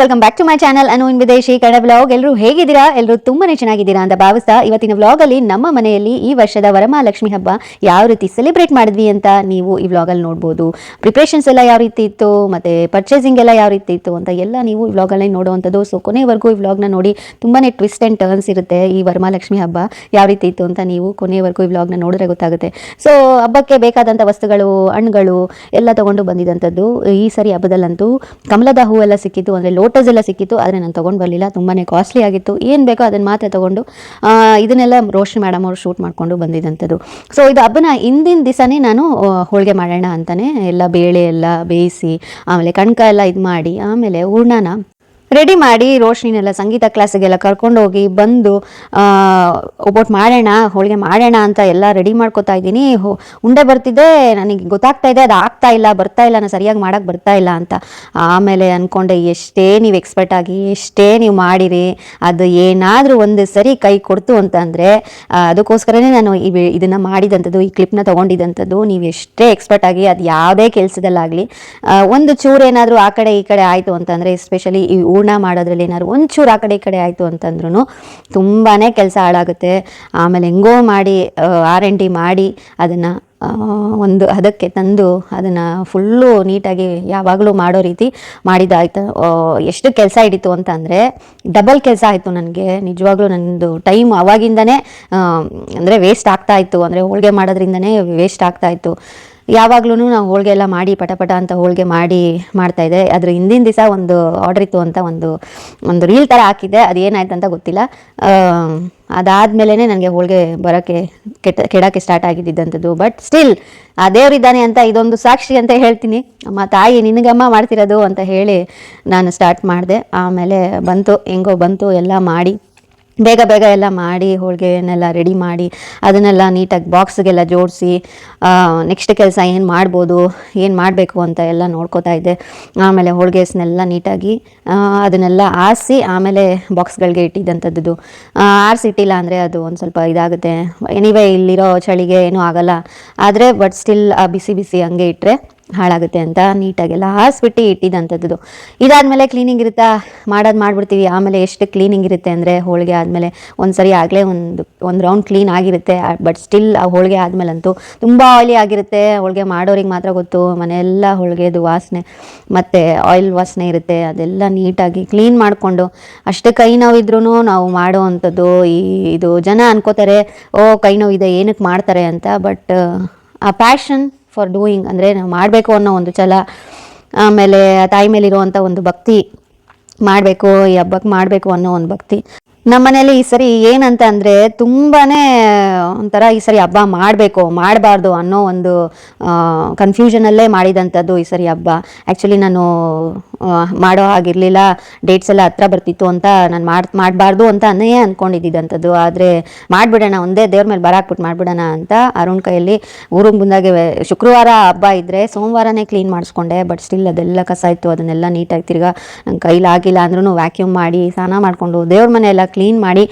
Welcome back to my channel Anu in ವಿದೇಶಿ Kannada blog ಎಲ್ಲರೂ ಹೇಗಿದ್ದೀರಾ? ಎಲ್ಲರೂ ತುಂಬಾನೇ ಚೆನ್ನಾಗಿದ್ದೀರಾ ಅಂತ ಭಾವಿಸ್ತಾ ಇವತ್ತಿನ ವ್ಲಾಗ್ ಅಲ್ಲಿ ನಮ್ಮ ಮನೆಯಲ್ಲಿ ಈ ವರ್ಷದ ವರಮಹಾಲಕ್ಷ್ಮಿ ಹಬ್ಬ ಯಾವ ರೀತಿ ಸೆಲೆಬ್ರೇಟ್ ಮಾಡಿದ್ವಿ ಅಂತ ನೀವು ಈ ವ್ಲಾಗ್ ಅಲ್ಲಿ ನೋಡಬಹುದು ಪ್ರಿಪ್ರೇಷನ್ಸ್ ಎಲ್ಲ ಯಾವ ರೀತಿ ಇತ್ತು? ಮತ್ತೆ ಪರ್ಚೇಸಿಂಗ್ ಎಲ್ಲ ಯಾವ ರೀತಿ ಇತ್ತು ಅಂತ ಎಲ್ಲ ನೀವು ಈ ವ್ಲಾಗ್ ಅಲ್ಲಿ ನೋಡುವಂಥದ್ದು. ಸೊ ಕೊನೆವರೆಗೂ ಈ ವ್ಲಾಗ್ನ ನೋಡಿ ತುಂಬಾನೇ ಟ್ವಿಸ್ಟ್ ಅಂಡ್ ಟರ್ನ್ಸ್ ಇರುತ್ತೆ ಈ ವರಮಹಾಲಕ್ಷ್ಮಿ ಹಬ್ಬ ಯಾವ ರೀತಿ ಇತ್ತು ಅಂತ ನೀವು ಕೊನೆವರೆಗೂ ಈ ವ್ಲಾಗ್ನ ನೋಡಿದ್ರೆ ಗೊತ್ತಾಗುತ್ತೆ. ಸೊ ಹಬ್ಬಕ್ಕೆ ಬೇಕಾದಂಥ ವಸ್ತುಗಳು, ಹಣ್ಣುಗಳು ಎಲ್ಲ ತಗೊಂಡು ಬಂದಿದ್ದಂಥದ್ದು. ಈ ಸರಿ ಹಬ್ಬದಲ್ಲಂತೂ ಕಮಲದ ಹೂವೆಲ್ಲ ಸಿಕ್ಕಿತ್ತು. ಅಂದರೆ ಲೋಟಸ್ ಎಲ್ಲ ಸಿಕ್ಕಿತ್ತು, ಆದರೆ ನಾನು ತೊಗೊಂಡು ಬರಲಿಲ್ಲ ತುಂಬಾ ಕಾಸ್ಟ್ಲಿ ಆಗಿತ್ತು. ಏನು ಬೇಕೋ ಅದನ್ನು ಮಾತ್ರ ತೊಗೊಂಡು ಇದನ್ನೆಲ್ಲ ರೋಶ್ನಿ ಮೇಡಮ್ ಅವರು ಶೂಟ್ ಮಾಡಿಕೊಂಡು ಬಂದಿದ್ದಂಥದ್ದು ಸೊ ಇದು ಹಬ್ಬನ ಹಿಂದಿನ ದಿವಸನೇ ನಾನು ಹೋಳಿಗೆ ಮಾಡೋಣ ಅಂತಲೇ ಎಲ್ಲ ಬೇಳೆ ಎಲ್ಲ ಬೇಯಿಸಿ, ಆಮೇಲೆ ಕಣ್ಕ ಎಲ್ಲ ಇದು ಮಾಡಿ, ಆಮೇಲೆ ಹೂರ್ಣನ ರೆಡಿ ಮಾಡಿ ರೋಶ್ನಿನೆಲ್ಲ ಸಂಗೀತ ಕ್ಲಾಸಿಗೆಲ್ಲ ಕರ್ಕೊಂಡು ಹೋಗಿ ಬಂದು ಒಬ್ಬೊಟ್ಟು ಮಾಡೋಣ, ಹೋಳಿಗೆ ಮಾಡೋಣ ಅಂತ ಎಲ್ಲ ರೆಡಿ ಮಾಡ್ಕೋತಾ ಇದ್ದೀನಿ. ಉಂಡೆ ಬರ್ತಿದ್ದೆ ನನಗೆ ಗೊತ್ತಾಗ್ತಾ ಇದೆ, ಅದು ಆಗ್ತಾ ಇಲ್ಲ, ಬರ್ತಾ ಇಲ್ಲ, ನಾನು ಸರಿಯಾಗಿ ಮಾಡೋಕೆ ಬರ್ತಾ ಇಲ್ಲ ಅಂತ. ಆಮೇಲೆ ಅಂದ್ಕೊಂಡೆ ಎಷ್ಟೇ ನೀವು ಎಕ್ಸ್ಪರ್ಟ್ ಆಗಿ, ಎಷ್ಟೇ ನೀವು ಮಾಡಿರಿ, ಅದು ಏನಾದರೂ ಒಂದು ಸರಿ ಕೈ ಕೊಡ್ತು ಅಂತಂದರೆ ಅದಕ್ಕೋಸ್ಕರನೇ ನಾನು ಈ ಇದನ್ನ ಮಾಡಿದಂಥದ್ದು, ಈ ಕ್ಲಿಪ್ನ ತೊಗೊಂಡಿದ್ದಂಥದ್ದು ನೀವು ಎಷ್ಟೇ ಎಕ್ಸ್ಪರ್ಟ್ ಆಗಿ, ಅದು ಯಾವುದೇ ಕೆಲಸದಲ್ಲಾಗಲಿ ಒಂದು ಚೂರು ಏನಾದರೂ ಆ ಕಡೆ ಈ ಕಡೆ ಆಯಿತು ಅಂತಂದರೆ ಎಸ್ಪೆಷಲಿ ಈ ಹೂರ್ಣ ಮಾಡೋದ್ರಲ್ಲಿ ಏನಾದ್ರು ಒಂಚೂರು ಚೂರು ಆ ಕಡೆ ಈ ಕಡೆ ಆಯಿತು ಅಂತಂದ್ರೂ ತುಂಬಾ ಕೆಲಸ ಹಾಳಾಗುತ್ತೆ. ಆಮೇಲೆ ಹೆಂಗೋ ಮಾಡಿ ಆರ್ ಎನ್ ಡಿ ಮಾಡಿ ಅದನ್ನು ಒಂದು ಹದಕ್ಕೆ ತಂದು ಅದನ್ನು ಫುಲ್ಲು ನೀಟಾಗಿ ಯಾವಾಗಲೂ ಮಾಡೋ ರೀತಿ ಮಾಡಿದಾಯ್ತು. ಎಷ್ಟು ಕೆಲಸ ಹಿಡಿತು ಅಂತ ಅಂದರೆ ಡಬಲ್ ಕೆಲಸ ಆಯಿತು ನನಗೆ. ನಿಜವಾಗ್ಲೂ ನನ್ನದು ಟೈಮ್ ಅವಾಗಿಂದನೇ ಅಂದರೆ ವೇಸ್ಟ್ ಆಗ್ತಾ ಇತ್ತು. ಅಂದರೆ ಹೋಳಿಗೆ ಮಾಡೋದ್ರಿಂದನೇ ವೇಸ್ಟ್ ಆಗ್ತಾ ಇತ್ತು. ಯಾವಾಗ್ಲೂ ನಾವು ಹೋಳಿಗೆ ಎಲ್ಲ ಮಾಡಿ ಪಟ ಪಟ ಅಂತ ಹೋಳಿಗೆ ಮಾಡಿ ಮಾಡ್ತಾ ಇದ್ದೆ. ಅದ್ರ ಹಿಂದಿನ ದಿವಸ ಒಂದು ಆರ್ಡರ್ ಇತ್ತು ಅಂತ ಒಂದು ಒಂದು ರೀಲ್ ಥರ ಹಾಕಿದ್ದೆ. ಅದು ಏನಾಯ್ತು ಅಂತ ಗೊತ್ತಿಲ್ಲ. ಅದಾದಮೇಲೆ ನನಗೆ ಹೋಳಿಗೆ ಬರೋಕ್ಕೆ ಕೆಟ್ಟ ಕೆಡೋಕ್ಕೆ ಸ್ಟಾರ್ಟ್ ಆಗಿದ್ದಂಥದ್ದು ಬಟ್ ಸ್ಟಿಲ್ ಆ ದೇವರಿದ್ದಾನೆ ಅಂತ ಇದೊಂದು ಸಾಕ್ಷಿ ಅಂತ ಹೇಳ್ತೀನಿ. ಅಮ್ಮ, ತಾಯಿ, ನಿನಗಮ್ಮ ಮಾಡ್ತಿರೋದು ಅಂತ ಹೇಳಿ ನಾನು ಸ್ಟಾರ್ಟ್ ಮಾಡಿದೆ. ಆಮೇಲೆ ಬಂತು, ಹೆಂಗೋ ಬಂತು, ಎಲ್ಲ ಮಾಡಿ ಬೇಗ ಬೇಗ ಎಲ್ಲ ಮಾಡಿ, ಹೋಳಿಗೆಯನ್ನೆಲ್ಲ ರೆಡಿ ಮಾಡಿ, ಅದನ್ನೆಲ್ಲ ನೀಟಾಗಿ ಬಾಕ್ಸ್ಗೆಲ್ಲ ಜೋಡಿಸಿ ನೆಕ್ಸ್ಟ್ ಕೆಲಸ ಏನು ಮಾಡ್ಬೋದು, ಏನು ಮಾಡಬೇಕು ಅಂತ ಎಲ್ಲ ನೋಡ್ಕೋತಾ ಇದ್ದೆ. ಆಮೇಲೆ ಹೋಳಿಗೆಸ್ನೆಲ್ಲ ನೀಟಾಗಿ ಅದನ್ನೆಲ್ಲ ಆರಿಸಿ ಆಮೇಲೆ ಬಾಕ್ಸ್ಗಳಿಗೆ ಇಟ್ಟಿದ್ದಂಥದ್ದು ಆರಿಸಿಟ್ಟಿಲ್ಲ ಅಂದರೆ ಅದು ಒಂದು ಸ್ವಲ್ಪ ಇದಾಗುತ್ತೆ. ಎನಿವೇ ಇಲ್ಲಿರೋ ಚಳಿಗೆ ಏನೂ ಆಗಲ್ಲ. ಆದರೆ ಬಟ್ ಸ್ಟಿಲ್ ಬಿಸಿ ಬಿಸಿ ಹಂಗೆ ಇಟ್ಟರೆ ಹಾಳಾಗುತ್ತೆ ಅಂತ ನೀಟಾಗೆಲ್ಲ ಹಾಸ್ಬಿಟ್ಟು ಇಟ್ಟಿದ್ದಂಥದ್ದು ಇದಾದಮೇಲೆ ಕ್ಲೀನಿಂಗ್ ಇರುತ್ತಾ? ಮಾಡೋದು ಮಾಡಿಬಿಡ್ತೀವಿ. ಆಮೇಲೆ ಎಷ್ಟು ಕ್ಲೀನಿಂಗ್ ಇರುತ್ತೆ ಅಂದರೆ ಹೋಳಿಗೆ ಆದಮೇಲೆ ಒಂದು ಸರಿ ಆಗಲೇ ಒಂದು ಒಂದು ರೌಂಡ್ ಕ್ಲೀನ್ ಆಗಿರುತ್ತೆ. ಬಟ್ ಸ್ಟಿಲ್ ಆ ಹೋಳಿಗೆ ಆದಮೇಲಂತೂ ತುಂಬ ಆಯ್ಲಿ ಆಗಿರುತ್ತೆ. ಹೋಳಿಗೆ ಮಾಡೋರಿಗೆ ಮಾತ್ರ ಗೊತ್ತು. ಮನೆಯೆಲ್ಲ ಹೋಳಿಗೆದು ವಾಸನೆ. ಮತ್ತು ಆಯಿಲ್ ವಾಸನೆ ಇರುತ್ತೆ. ಅದೆಲ್ಲ ನೀಟಾಗಿ ಕ್ಲೀನ್ ಮಾಡಿಕೊಂಡು ಅಷ್ಟೇ ಕೈ ನೋವಿದ್ರೂ ನಾವು ಮಾಡೋ ಅಂಥದ್ದು ಈ, ಇದು ಜನ ಅನ್ಕೋತಾರೆ, ಓ, ಕೈ ನೋವಿದೆ ಏನಕ್ಕೆ ಮಾಡ್ತಾರೆ? ಅಂತ. ಬಟ್ ಆ ಪ್ಯಾಷನ್ ಫಾರ್ ಡೂಯಿಂಗ್ ಅಂದರೆ ನಾವು ಮಾಡಬೇಕು ಅನ್ನೋ ಒಂದು ಛಲ, ಆಮೇಲೆ ತಾಯಿ ಮೇಲಿರುವಂಥ ಒಂದು ಭಕ್ತಿ ಮಾಡಬೇಕು, ಈ ಹಬ್ಬಕ್ಕೆ ಮಾಡಬೇಕು ಅನ್ನೋ ಒಂದು ಭಕ್ತಿ. ನಮ್ಮ ಮನೇಲಿ ಈ ಸರಿ ಏನಂತ ಅಂದರೆ ತುಂಬಾ ಒಂಥರ ಈ ಸರಿ ಹಬ್ಬ ಮಾಡಬೇಕು, ಮಾಡಬಾರ್ದು ಅನ್ನೋ ಒಂದು ಕನ್ಫ್ಯೂಷನಲ್ಲೇ ಮಾಡಿದಂಥದ್ದು ಈ ಸರಿ ಹಬ್ಬ. ಆ್ಯಕ್ಚುಲಿ ನಾನು ಮಾಡೋ ಹಾಗಿರಲಿಲ್ಲ ಡೇಟ್ಸ್ ಎಲ್ಲ ಹತ್ರ ಬರ್ತಿತ್ತು ಅಂತ ನಾನು ಮಾಡ್, ಮಾಡಬಾರ್ದು ಅಂತ ಅನ್ನೇ ಅಂದ್ಕೊಂಡಿದ್ದಂಥದ್ದು ಆದರೆ ಮಾಡಿಬಿಡೋಣ, ಒಂದೇ ದೇವ್ರ ಮೇಲೆ ಬರಾಕ್ಬಿಟ್ಟು ಮಾಡಿಬಿಡೋಣ ಅಂತ ಅರುಣ್ ಕೈಯಲ್ಲಿ ಊರಿಗೆ ಮುಂದಾಗೆ ಶುಕ್ರವಾರ ಹಬ್ಬ ಇದ್ದರೆ ಸೋಮವಾರನೇ ಕ್ಲೀನ್ ಮಾಡಿಸ್ಕೊಂಡೆ ಬಟ್ ಸ್ಟಿಲ್ ಅದೆಲ್ಲ ಕಸ ಇತ್ತು, ಅದನ್ನೆಲ್ಲ ನೀಟಾಗಿ ತಿರ್ಗಾ ನನ್ನ ಕೈಲಾಗಿಲ್ಲ ಅಂದ್ರೂ ವ್ಯಾಕ್ಯೂಮ್ ಮಾಡಿ ಸ್ನಾನ ಮಾಡಿಕೊಂಡು ದೇವ್ರ ಮನೆ ಮಾಡಿ,